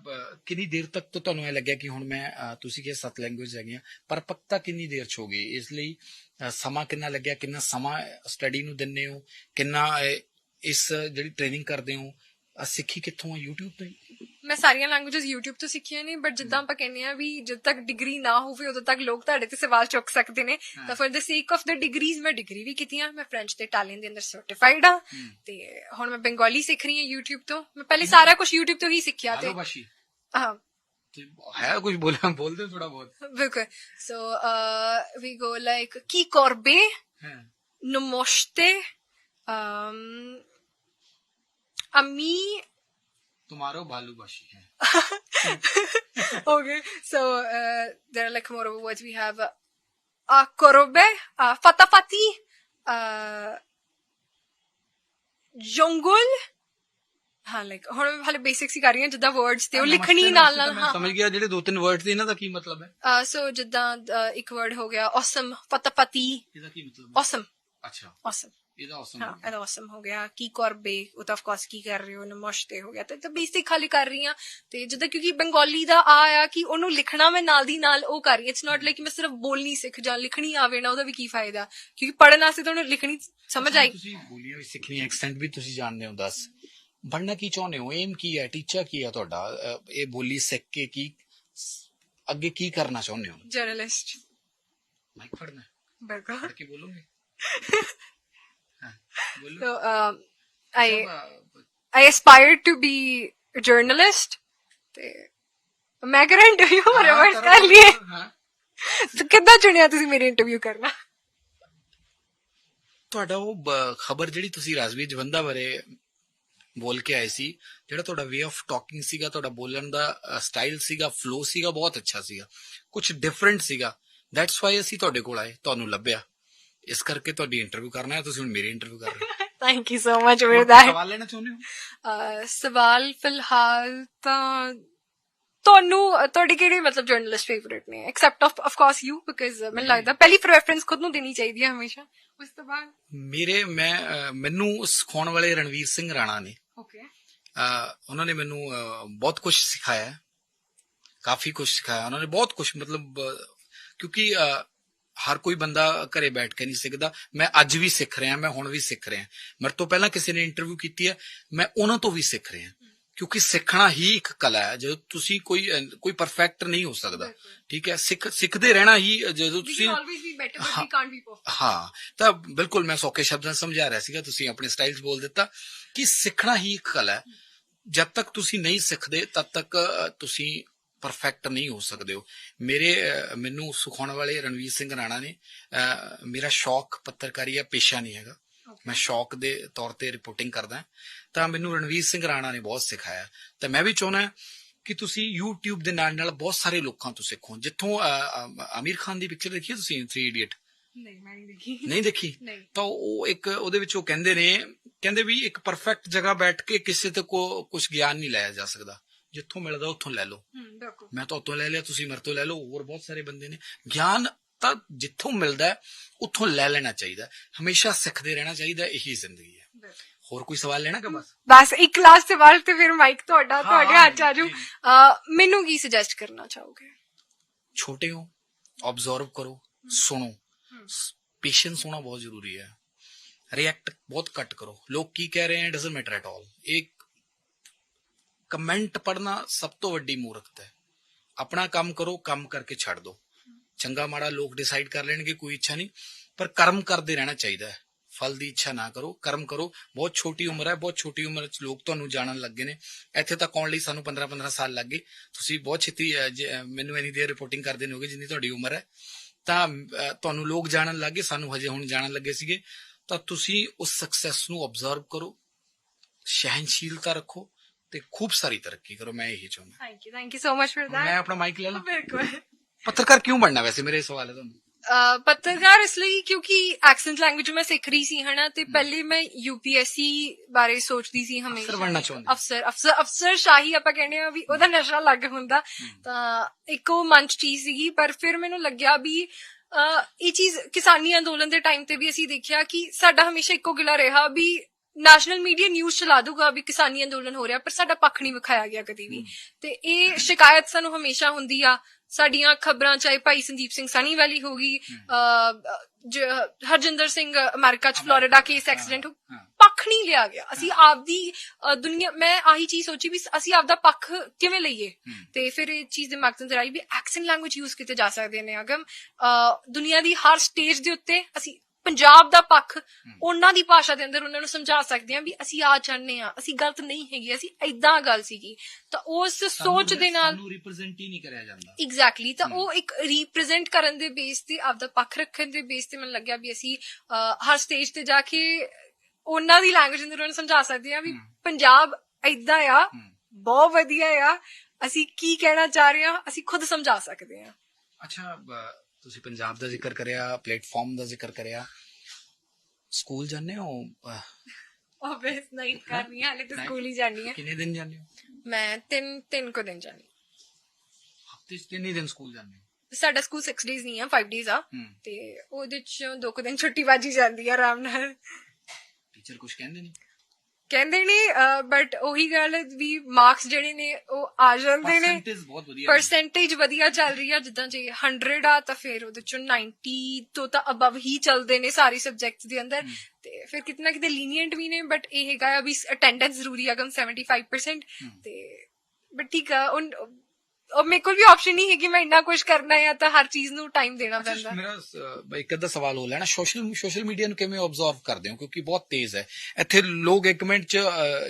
ਕਿੰਨੀ ਦੇਰ ਤੱਕ ਤੋਂ ਤੁਹਾਨੂੰ ਇਹ ਲੱਗਿਆ ਕਿ ਹੁਣ ਮੈਂ ਤੁਸੀਂ ਕਿ ਸੱਤ ਲੈਂਗੁਏਜ ਹੈਗੀਆਂ ਪਰ ਪੱਕਾ ਕਿੰਨੀ ਦੇਰ ਚ ਹੋ ਗਈ ਇਸ ਲਈ ਸਮਾਂ ਕਿੰਨਾ ਲੱਗਿਆ ਕਿੰਨਾ ਸਮਾਂ ਸਟੱਡੀ ਨੂੰ ਦਿੰਦੇ ਹੋ ਕਿੰਨਾ ਇਸ ਜਿਹੜੀ ਟ੍ਰੇਨਿੰਗ ਕਰਦੇ ਹੋ ਆ ਸਿੱਖੀ ਕਿੱਥੋਂ ਆ? YouTube ਤੋਂ ਹੀ? ਮੈਂ ਸਾਰੀਆਂ ਲੈਂਗੁਏਜਸ YouTube ਤੋਂ ਸਿੱਖੀਆਂ ਨੇ ਬਟ ਜਿੱਦਾਂ ਆਪਾਂ ਕਹਿੰਦੇ ਆ ਵੀ ਜਦ ਤੱਕ ਡਿਗਰੀ ਨਾ ਹੋਵੇ ਉਦੋਂ ਤੱਕ ਲੋਕ ਤੁਹਾਡੇ ਤੇ ਸਵਾਲ ਚੁੱਕ ਸਕਦੇ ਨੇ। ਤਾਂ for the sake of the degrees ਮੈਂ ਡਿਗਰੀ ਵੀ ਕੀਤੀਆਂ ਮੈਂ ਫ੍ਰੈਂਚ ਤੇ ਇਟਾਲੀਅਨ ਦੇ ਅੰਦਰ ਸਰਟੀਫਾਈਡ ਆ। ਤੇ ਹੁਣ ਮੈਂ ਬੰਗਾਲੀ ਸਿੱਖ ਰਹੀ ਹਾਂ YouTube ਤੋਂ। ਮੈਂ ਪਹਿਲੇ ਸਾਰਾ ਕੁਝ YouTube ਤੋਂ ਹੀ ਸਿੱਖਿਆ ਤੇ ਹਾਂ। ਤੇ ਹੈ ਕੁਝ ਬੋਲਿਆ? ਬੋਲਦੇ ਥੋੜਾ ਬਹੁਤ। ਬਿਲਕੁਲ। ਸੋ ਵੀ ਗੋ ਲਾਈਕ ਕੀ ਕਰਬੇ? ਹੈ। ਨਮੋਸ਼ਤੇ um ami ਤੁਮਾਰੋ ਬਾਲੂਬਾਸ਼ੀ ਹੈ okay so uh, there are like more of words we have uh, korobe uh, fatafati uh, jongul ਹਾਂ ਲਾਈਕ ਹੁਣ ਮੈਂ ਹਾਲੇ ਬੇਸਿਕਸ ਹੀ ਕਰ ਰਹੀ ਹਾਂ ਜਿੱਦਾਂ ਵਰਡਸ ਤੇ ਉਹ ਲਿਖਣੀ ਨਾਲ ਨਾਲ ਮੈਂ ਸਮਝ ਗਿਆ ਜਿਹੜੇ ਦੋ ਤਿੰਨ ਵਰਡਸ ਇਹਨਾਂ ਦਾ ਕੀ ਮਤਲਬ ਹੈ ਹਾਂ ਸੋ ਜਿੱਦਾਂ uh, ਇੱਕ ਵਰਡ ਹੋ ਗਿਆ awesome fatapati ਇਹਦਾ ਕੀ ਮਤਲਬ ਹੈ awesome ਅੱਛਾ awesome ਇਹਦਾ awesome ਹਾਂ। ਇਹਦਾ awesome ਹੋ ਗਿਆ ਕੀ ਕਰਬੇ ਉਹ ਤਾਂ ਆਫ ਕੋਰਸ ਕੀ ਕਰ ਰਹੇ ਹੋ ਨਮਸਤੇ ਹੋ ਗਿਆ ਤੇ ਤਾਂ ਬੇਸਿਕ ਖਾਲੀ ਕਰ ਰਹੀ ਹਾਂ ਤੇ ਜਿੱਦਾਂ ਕਿਉਂਕਿ ਬੰਗਾਲੀ ਦਾ ਆ ਆ ਕਿ ਉਹਨੂੰ ਲਿਖਣਾ ਮੈਂ ਨਾਲ ਦੀ ਨਾਲ ਉਹ ਕਰ ਰਹੀ ਇਟਸ ਨਾਟ ਲਾਈਕ ਮੈਂ ਸਿਰਫ ਬੋਲਣੀ ਸਿੱਖ ਜਾਂ ਲਿਖਣੀ ਆਵੇ ਨਾ ਉਹਦਾ ਵੀ ਕੀ ਫਾਇਦਾ ਕਿਉਂਕਿ ਪੜਨ ਵਾਸਤੇ ਤਾਂ ਉਹਨੂੰ ਲਿਖਣੀ ਸਮਝ ਆਈ ਤੁਸੀਂ ਬੋਲੀਆਂ ਵੀ ਸਿੱਖਣੀ ਐਕਸੈਂਟ ਵੀ ਤੁਸੀਂ ਜਾਣਦੇ ਹੋ ਦੱਸ ਬਣਨਾ ਕੀ ਚਾਹੁੰਦੇ ਹੋ ਏਮ ਕੀ ਹੈ ਟੀਚਾ ਕੀ ਹੈ ਤੁਹਾਡਾ ਇਹ ਬੋਲੀ ਸਿੱਖ ਕੇ ਕੀ ਅੱਗੇ ਕੀ ਕਰਨਾ ਚਾਹੁੰਦੇ ਹੋ ਜਰਨਲਿਸਟ ਮਾਈਕ ਫੜਨਾ? ਬਿਲਕੁਲ ਫੜ ਕੇ ਬੋਲੋਗੇ so um, I I aspired to be a journalist. ਤੇ ਮੈਂ ਕਰਾਂ ਇੰਟਰਵਿਊ ਰਿਵਰਸ ਕਰੋ, ਲਈਏ ਤੇ ਕਿੱਦਾਂ ਚੁਣਿਆ ਤੁਸੀਂ ਮੇਰੀ ਇੰਟਰਵਿਊ ਕਰਨਾ ਤੁਹਾਡਾ ਉਹ ਖਬਰ ਜਿਹੜੀ ਤੁਸੀਂ ਰਾਜਵੀਰ ਜਵੰਦਾ ਬਾਰੇ ਬੋਲ ਕੇ ਆਏ ਸੀ ਜਿਹੜਾ ਤੁਹਾਡਾ ਵੇ ਆਫ ਟਾਕਿੰਗ ਸੀਗਾ ਤੁਹਾਡਾ ਬੋਲਣ ਦਾ ਸਟਾਈਲ ਸੀਗਾ ਫਲੋ ਸੀਗਾ ਬਹੁਤ ਅੱਛਾ ਸੀਗਾ। ਕੁਝ ਡਿਫਰੈਂਟ ਸੀਗਾ। ਦੈਟਸ ਵਾਈ ਅਸੀਂ ਤੁਹਾਡੇ ਕੋਲ ਆਏ ਤੁਹਾਨੂੰ ਲੱਭਿਆ। ਇਸ ਕਰਕੇ ਤੁਹਾਡੀ ਇੰਟਰਵਿਊ ਕਰਨਾ ਹੈ ਤੁਸੀਂ ਹੁਣ ਮੇਰੀ ਇੰਟਰਵਿਊ ਕਰ ਰਹੇ ਹੋ। ਥੈਂਕ ਯੂ ਸੋ ਮਚ ਵੀਰ ਦੈਟ ਸਵਾਲ ਲੈਣਾ ਚਾਹੁੰਦੇ ਹੋ? ਸਵਾਲ ਫਿਲਹਾਲ ਤਾਂ ਤੁਹਾਨੂੰ ਤੁਹਾਡੀ ਕਿਹੜੀ ਮਤਲਬ ਜਰਨਲਿਸਟ ਫੇਵਰਿਟ ਨੇ? Except of of course you because ਮੈਨੂੰ ਲੱਗਦਾ ਪਹਿਲੀ ਪ੍ਰੈਫਰੈਂਸ ਖੁਦ ਨੂੰ ਦੇਣੀ ਚਾਹੀਦੀ ਹੈ ਹਮੇਸ਼ਾ। ਉਸ ਤੋਂ ਬਾਅਦ? ਮੇਰੇ ਮੈਂ ਅਹ, ਮੈਨੂੰ ਸਿਖਾਉਣ ਵਾਲੇ ਰਣਵੀਰ ਸਿੰਘ ਰਾਣਾ ਨੇ। ਓਕੇ ਅਹ, ਉਹਨਾਂ ਨੇ ਮੈਨੂੰ ਅਹ, ਬਹੁਤ ਕੁਝ ਸਿਖਾਇਆ। ਹੈ। ਕਾਫੀ ਕੁਝ ਸਿਖਾਇਆ। ਉਹਨਾਂ ਨੇ ਬਹੁਤ ਕੁਝ ਮਤਲਬ ਅਹ, ਕਿਉਂਕਿ ਅਹ, ਹਰ ਕੋਈ ਬੰਦਾ ਘਰੇ ਬੈਠ ਕੇ ਨਹੀਂ ਸਿੱਖਦਾ। ਮੈਂ ਅੱਜ ਵੀ ਸਿੱਖ ਰਿਹਾ ਮੈਂ ਹੁਣ ਵੀ ਸਿੱਖ ਰਿਹਾ। ਮੇਰੇ ਤੋਂ ਪਹਿਲਾਂ ਕਿਸੇ ਨੇ ਇੰਟਰਵਿਊ ਕੀਤੀ ਹੈ ਮੈਂ ਉਹਨਾਂ ਤੋਂ ਵੀ ਸਿੱਖ ਰਿਹਾ। ਕਿਉਂਕਿ ਸਿੱਖਣਾ ਹੀ ਇੱਕ ਕਲਾ ਹੈ। ਜਦੋਂ ਤੁਸੀਂ ਕੋਈ ਕੋਈ ਪਰਫੈਕਟ ਨਹੀਂ ਹੋ ਸਕਦਾ। ਠੀਕ ਹੈ? ਸਿੱਖ ਸਿੱਖਦੇ ਰਹਿਣਾ ਹੀ ਜਦੋਂ ਤੁਸੀਂ always be better but we can't be perfect ਹਾਂ। ਤਾਂ ਬਿਲਕੁਲ ਮੈਂ ਸੌਖੇ ਸ਼ਬਦਾਂ ਸਮਝਾ ਰਿਹਾ ਸੀਗਾ ਤੁਸੀਂ ਆਪਣੇ ਸਟਾਈਲ 'ਚ ਬੋਲ ਦਿੱਤਾ ਕਿ ਸਿੱਖਣਾ ਹੀ ਇੱਕ ਕਲਾ ਹੈ। ਜਦ ਤੱਕ ਤੁਸੀਂ ਨਹੀਂ ਸਿੱਖਦੇ ਤਦ ਤੱਕ ਤੁਸੀਂ ਪਰਫੈਕਟ ਨਹੀਂ ਹੋ ਸਕਦੇ ਹੋ ਮੇਰੇ ਮੈਨੂੰ ਸਿਖਾਉਣ ਵਾਲੇ ਰਣਵੀਰ ਸਿੰਘ ਰਾਣਾ ਨੇ ਮੇਰਾ ਸ਼ੌਕ ਪੱਤਰਕਾਰੀ ਆ ਪੇਸ਼ਾ ਨਹੀਂ ਹੈਗਾ। ਮੈਂ ਸ਼ੌਕ ਦੇ ਤੌਰ ਤੇ ਰਿਪੋਰਟਿੰਗ ਕਰਦਾ ਤਾਂ ਮੈਨੂੰ ਰਣਵੀਰ ਸਿੰਘ ਰਾਣਾ ਨੇ ਬਹੁਤ ਸਿਖਾਇਆ। ਤਾਂ ਮੈਂ ਵੀ ਚਾਹੁੰਦਾ ਕਿ ਤੁਸੀਂ YouTube ਦੇ ਨਾਲ ਨਾਲ ਬਹੁਤ ਸਾਰੇ ਲੋਕਾਂ ਤੋਂ ਸਿੱਖੋ। ਜਿੱਥੋਂ ਅ, ਅ, ਆਮੀਰ ਖਾਨ ਦੀ ਪਿਕਚਰ ਦੇਖੀ ਤੁਸੀਂ 3 ਇਡੀਅਟ ਨਹੀਂ ਮੈਂ ਨਹੀਂ ਦੇਖੀ। ਨਹੀਂ ਦੇਖੀ। ਤਾਂ ਉਹ ਇੱਕ ਉਹਦੇ ਵਿੱਚ ਉਹ ਕਹਿੰਦੇ ਨੇ ਕਹਿੰਦੇ ਵੀ ਇੱਕ ਪਰਫੈਕਟ ਜਗ੍ਹਾ ਬੈਠ ਕੇ ਕਿਸੇ ਤੇ ਕੋ ਕੁਝ ਗਿਆਨ ਨਹੀਂ ਲਿਆ ਜਾ ਸਕਦਾ। ਜਿੱਥੋਂ ਮਿਲਦਾ ਉੱਥੋਂ ਲੈ ਲਓ ਹਮ ਬਿਲਕੁਲ ਮੈਂ ਤਾਂ ਉੱਥੋਂ ਲੈ ਲਿਆ ਤੁਸੀਂ ਮੇਰੇ ਤੋਂ ਲੈ ਲਓ ਹੋਰ ਬਹੁਤ ਸਾਰੇ ਬੰਦੇ ਨੇ ਗਿਆਨ ਤਾਂ ਜਿੱਥੋਂ ਮਿਲਦਾ ਹੈ, ਉੱਥੋਂ ਲੈ ਲੈਣਾ ਚਾਹੀਦਾ ਹੈ। ਹਮੇਸ਼ਾ ਸਿੱਖਦੇ ਰਹਿਣਾ ਚਾਹੀਦਾ ਹੈ, ਇਹੀ ਜ਼ਿੰਦਗੀ ਹੈ ਹੋਰ ਕੋਈ ਸਵਾਲ ਲੈਣਾ ਕਿ ਬਸ ਬਸ ਇੱਕ ਲਾਸਟ ਸਵਾਲ ਤੇ ਫਿਰ ਮਾਈਕ ਤੁਹਾਡਾ ਤੁਹਾਡੇ ਹਾਂ, ਹੱਥ 'ਚ ਆ ਜਾਊ ਜੀ, ਜੀ। ਅਹ, ਮੈਨੂੰ ਕੀ ਸੁਜੈਸਟ ਕਰਨਾ ਚਾਹੋਗੇ ਛੋਟੇ ਹੋ ਆਬਜ਼ਰਵ ਕਰੋ ਸੁਣੋ ਪੇਸ਼ੈਂਸ ਹੋਣਾ ਬਹੁਤ ਜ਼ਰੂਰੀ ਹੈ ਰਿਐਕਟ ਬਹੁਤ ਘੱਟ ਕਰੋ ਲੋਕ ਕੀ ਕਹਿ ਰਹੇ ਹਨ ਡਸਨਟ ਮੈਟਰ ਐਟ ਆਲ ਇੱਕ ਕਮੈਂਟ ਪੜਨਾ ਸਭ ਤੋਂ ਵੱਡੀ ਮੂਰਖਤਾ ਹੈ। ਆਪਣਾ ਕੰਮ ਕਰੋ, ਕੰਮ ਕਰਕੇ ਛੱਡ ਦਿਓ ਚੰਗਾ ਮਾੜਾ ਲੋਕ ਡਿਸਾਈਡ ਕਰ ਲੈਣਗੇ, ਕੋਈ ਇੱਛਾ ਨਹੀਂ। ਪਰ ਕਰਮ ਕਰਦੇ ਰਹਿਣਾ ਚਾਹੀਦਾ ਹੈ। ਫਲ ਦੀ ਇੱਛਾ ਨਾ ਕਰੋ, ਕਰਮ ਕਰੋ। ਬਹੁਤ ਛੋਟੀ ਉਮਰ ਹੈ, ਬਹੁਤ ਛੋਟੀ ਉਮਰ ਵਿੱਚ ਲੋਕ ਤੁਹਾਨੂੰ ਜਾਣਨ ਲੱਗੇ ਨੇ। ਇੱਥੇ ਤੱਕ ਆਉਣ ਲਈ ਸਾਨੂੰ 15 15 ਸਾਲ ਲੱਗ ਗਏ। ਤੁਸੀਂ ਬਹੁਤ ਛੇਤੀ ਮੈਨੂੰ ਐਨੀ ਦੇਰ ਰਿਪੋਰਟਿੰਗ ਕਰਦੇ ਨੇ ਹੋਗੇ ਜਿੰਨੀ ਤੁਹਾਡੀ ਉਮਰ ਹੈ। ਤਾਂ ਤੁਹਾਨੂੰ ਲੋਕ ਜਾਣਨ ਲੱਗੇ ਸਾਨੂੰ ਹਜੇ ਹੁਣ ਜਾਣਨ ਲੱਗੇ ਸੀਗੇ। ਤਾਂ ਤੁਸੀਂ ਉਸ ਸਕਸੈਸ ਨੂੰ ਆਬਜ਼ਰਵ ਕਰੋ। ਸਹਿਨਸ਼ੀਲਤਾ ਰੱਖੋ। ਤੇ खूब सारी तरक्की करो मैं यही चाहूंगा thank you thank you so much for that मैं अपना माइक ले ला बिल्कुल पत्रकार क्यों बनना वैसे मेरे सवाल है ਤੁਹਾਨੂੰ। ਪੱਤਰਕਾਰ ਇਸ ਲਈ ਕਿਉਂਕਿ ਐਕਸੈਂਟ ਲੈਂਗੁਏਜ ਮੈਂ ਸਿੱਖ ਰਹੀ ਸੀ ਹਨਾ? ਤੇ ਪਹਿਲੇ ਮੈਂ ਯੂਪੀਐਸਸੀ ਬਾਰੇ ਸੋਚਦੀ ਸੀ ਹਮੇਸ਼ਾ। ਅਫਸਰ ਬਣਨਾ ਚਾਹੁੰਦੀ ਅਫਸਰ ਅਫਸਰ ਅਫਸਰ ਸ਼ਾਹੀ ਆਪਾਂ ਕਹਿੰਦੇ ਆ ਵੀ ਉਹਦਾ ਨਸ਼ਾ ਅਲੱਗ ਹੁੰਦਾ। ਤਾਂ ਇੱਕੋ ਮੰਚ ਚੀਜ਼ ਸੀਗੀ ਪਰ ਫਿਰ ਮੈਨੂੰ ਲੱਗਿਆ ਵੀ ਇਹ ਚੀਜ਼ ਕਿਸਾਨੀ ਅੰਦੋਲਨ ਦੇ ਟਾਈਮ ਤੇ ਵੀ ਅਸੀਂ ਦੇਖਿਆ ਕਿ ਸਾਡਾ ਹਮੇਸ਼ਾ ਇੱਕੋ ਗਿਲਾ ਰਿਹਾ ਵੀ ਨੈਸ਼ਨਲ ਮੀਡੀਆ ਨਿਊਜ਼ ਚਲਾ ਦੂਗਾ ਵੀ ਕਿਸਾਨੀ ਅੰਦੋਲਨ ਹੋ ਰਿਹਾ ਪਰ ਸਾਡਾ ਪੱਖ ਨਹੀਂ ਵਿਖਾਇਆ ਗਿਆ ਕਦੀ ਵੀ। ਤੇ ਇਹ ਸ਼ਿਕਾਇਤ ਸਾਨੂੰ ਹਮੇਸ਼ਾ ਹੁੰਦੀ ਆ। ਸਾਡੀਆਂ ਖਬਰਾਂ ਚਾਹੇ ਭਾਈ ਸੰਦੀਪ ਸਿੰਘ ਸਾਨੀ ਵਾਲੀ ਅਹ, ਜ- ਹਰਜਿੰਦਰ ਸਿੰਘ ਅਮਰੀਕਾ ਚ ਫਲੋਰੀਡਾ ਕੇਸ ਐਕਸੀਡੈਂਟ ਹਾਂ। ਪੱਖ ਨਹੀਂ ਲਿਆ ਗਿਆ। ਅਸੀਂ ਆਪਦੀ ਦੁਨੀਆ ਮੈਂ ਆਹੀ ਚੀਜ਼ ਸੋਚੀ ਵੀ ਅਸੀਂ ਆਪਦਾ ਪੱਖ ਕਿਵੇਂ ਲਈਏ? ਤੇ ਫਿਰ ਇਹ ਚੀਜ਼ ਦੇ ਮਕਸਦ ਰਾਈ ਵੀ ਐਕਸੈਂਟ ਲੈਂਗੁਏਜ ਯੂਜ਼ ਕੀਤੇ ਜਾ ਸਕਦੇ ਨੇ ਅਗਮ। ਦੁਨੀਆ ਦੀ ਹਰ ਸਟੇਜ ਦੇ ਉੱਤੇ ਅਸੀਂ ਪੰਜਾਬ ਦਾ ਪੱਖ ਉਹਨਾਂ ਦੀ ਭਾਸ਼ਾ ਦੇ ਅੰਦਰ ਉਹਨਾਂ ਨੂੰ ਸਮਝਾ ਸਕਦੇ ਹਾਂ ਵੀ ਅਸੀਂ ਆ ਚਾਹੁੰਦੇ ਆ ਅਸੀਂ ਗਲਤ ਨਹੀਂ ਹੈਗੀ ਅਸੀਂ ਐਦਾਂ ਗੱਲ ਸੀਗੀ। ਤਾਂ ਉਸ ਸੋਚ ਦੇ ਨਾਲ ਸਾਨੂੰ ਰਿਪਰੈਜ਼ੈਂਟ ਹੀ ਨਹੀਂ ਕਰਿਆ ਜਾਂਦਾ। ਐਗਜ਼ੈਕਟਲੀ ਤਾਂ ਉਹ ਇੱਕ ਰਿਪਰੈਜ਼ੈਂਟ ਕਰਨ ਦੇ ਬੇਸ ਤੇ ਆਪਦਾ ਪੱਖ ਰੱਖਣ ਦੇ ਬੇਸ ਤੇ ਮੈਨੂੰ ਲੱਗਿਆ ਵੀ ਅਸੀਂ ਹਰ ਸਟੇਜ ਤੇ ਜਾ ਕੇ ਉਹਨਾਂ ਦੀ ਲੈਂਗੁਏਜ ਅੰਦਰ ਉਹਨਾਂ ਨੂੰ ਸਮਝਾ ਸਕਦੇ ਹਾਂ ਵੀ ਪੰਜਾਬ ਐਦਾਂ ਆ ਬਹੁਤ ਵਧੀਆ ਆ ਅਸੀਂ ਕੀ ਕਹਿਣਾ ਚਾਹ ਰਹੇ ਹਾਂ ਅਸੀਂ ਖੁਦ ਸਮਝਾ ਸਕਦੇ ਹਾਂ। ਅੱਛਾ ਤੁਸੀਂ ਪੰਜਾਬ ਦਾ ਜ਼ਿਕਰ ਕਰਿਆ ਪਲੇਟਫਾਰਮ ਦਾ ਜ਼ਿਕਰ ਕਰਿਆ ਸਕੂਲ ਜਾਂਦੇ ਹੋ? ਆਬਵੀਅਸ ਨਹੀਂ ਕਰਨੀ ਹਲੇ ਤਾਂ ਸਕੂਲ ਹੀ ਜਾਣੀ ਹੈ ਕਿੰਨੇ ਦਿਨ ਜਾਂਦੇ ਹੋ? ਮੈਂ ਤਿੰਨ ਤਿੰਨ ਕੁ ਦਿਨ ਜਾਣੀ ਹਫ਼ਤੇ 'ਚ ਕਿੰਨੇ ਦਿਨ ਸਕੂਲ ਜਾਂਦੇ ਹੋ? ਸਾਡਾ ਸਕੂਲ 6 ਡੇਜ਼ ਨਹੀਂ ਆ 5 ਡੇਜ਼ ਆ। ਤੇ ਉਹਦੇ ਚ ਦੋ ਕੁ ਦਿਨ ਛੁੱਟੀ ਵਾਜੀ ਜਾਂਦੀ ਆ ਆਰਾਮ ਨਾਲ। ਟੀਚਰ ਕੁਝ ਕਹਿੰਦੇ ਨਹੀਂ? ਕਹਿੰਦੇ ਨੇ ਬਟ ਉਹੀ ਗੱਲ ਵੀ ਮਾਰਕਸ ਜਿਹੜੇ ਨੇ ਉਹ ਆ ਜਾਂਦੇ ਨੇ। ਪਰਸੈਂਟੇਜ ਬਹੁਤ ਵਧੀਆ ਨੇ। ਪਰਸੈਂਟੇਜ ਵਧੀਆ ਚੱਲ ਰਹੀ ਆ ਜਿੱਦਾਂ ਜੇ 100 ਆ ਤਾਂ ਫਿਰ ਉਹਦੇ ਚੋਂ 90 ਤੋਂ ਤਾਂ ਅਬਵ ਹੀ ਚੱਲਦੇ ਨੇ ਸਾਰੇ ਸਬਜੈਕਟਸ ਦੇ ਅੰਦਰ। ਤੇ ਫਿਰ ਕਿਤਨਾ ਕਿਤੇ ਲੀਨੀਅੰਟ ਵੀ ਨੇ ਬਟ ਇਹ ਹੈਗਾ ਵੀ ਅਟੈਂਡੈਂਸ ਜ਼ਰੂਰੀ ਆ ਅਗਮ 75% ਤੇ ਬਟ ਠੀਕ ਆ ਉਨ- ਉਹ ਮੇਰੇ ਕੋਲ ਵੀ ਆਪਸ਼ਨ ਨਹੀਂ ਹੈ ਕਿ ਮੈਂ ਇੰਨਾ ਕੁਝ ਕਰਨਾ ਹੈ ਤਾਂ ਹਰ ਚੀਜ਼ ਨੂੰ ਟਾਈਮ ਦੇਣਾ ਪੈਂਦਾ। ਮੇਰਾ ਸ- ਇੱਕ ਅੱਧਾ ਸਵਾਲ ਹੋ ਲੈਣਾ। ਸੋਸ਼ਲ ਸੋਸ਼ਲ ਮੀਡੀਆ ਨੂੰ ਕਿਵੇਂ ਆਬਜ਼ਰਵ ਕਰਦੇ ਹੋ? ਕਿਉਂਕਿ ਬਹੁਤ ਤੇਜ਼ ਹੈ। ਇੱਥੇ ਲੋਕ ਇੱਕ ਮਿੰਟ ਚ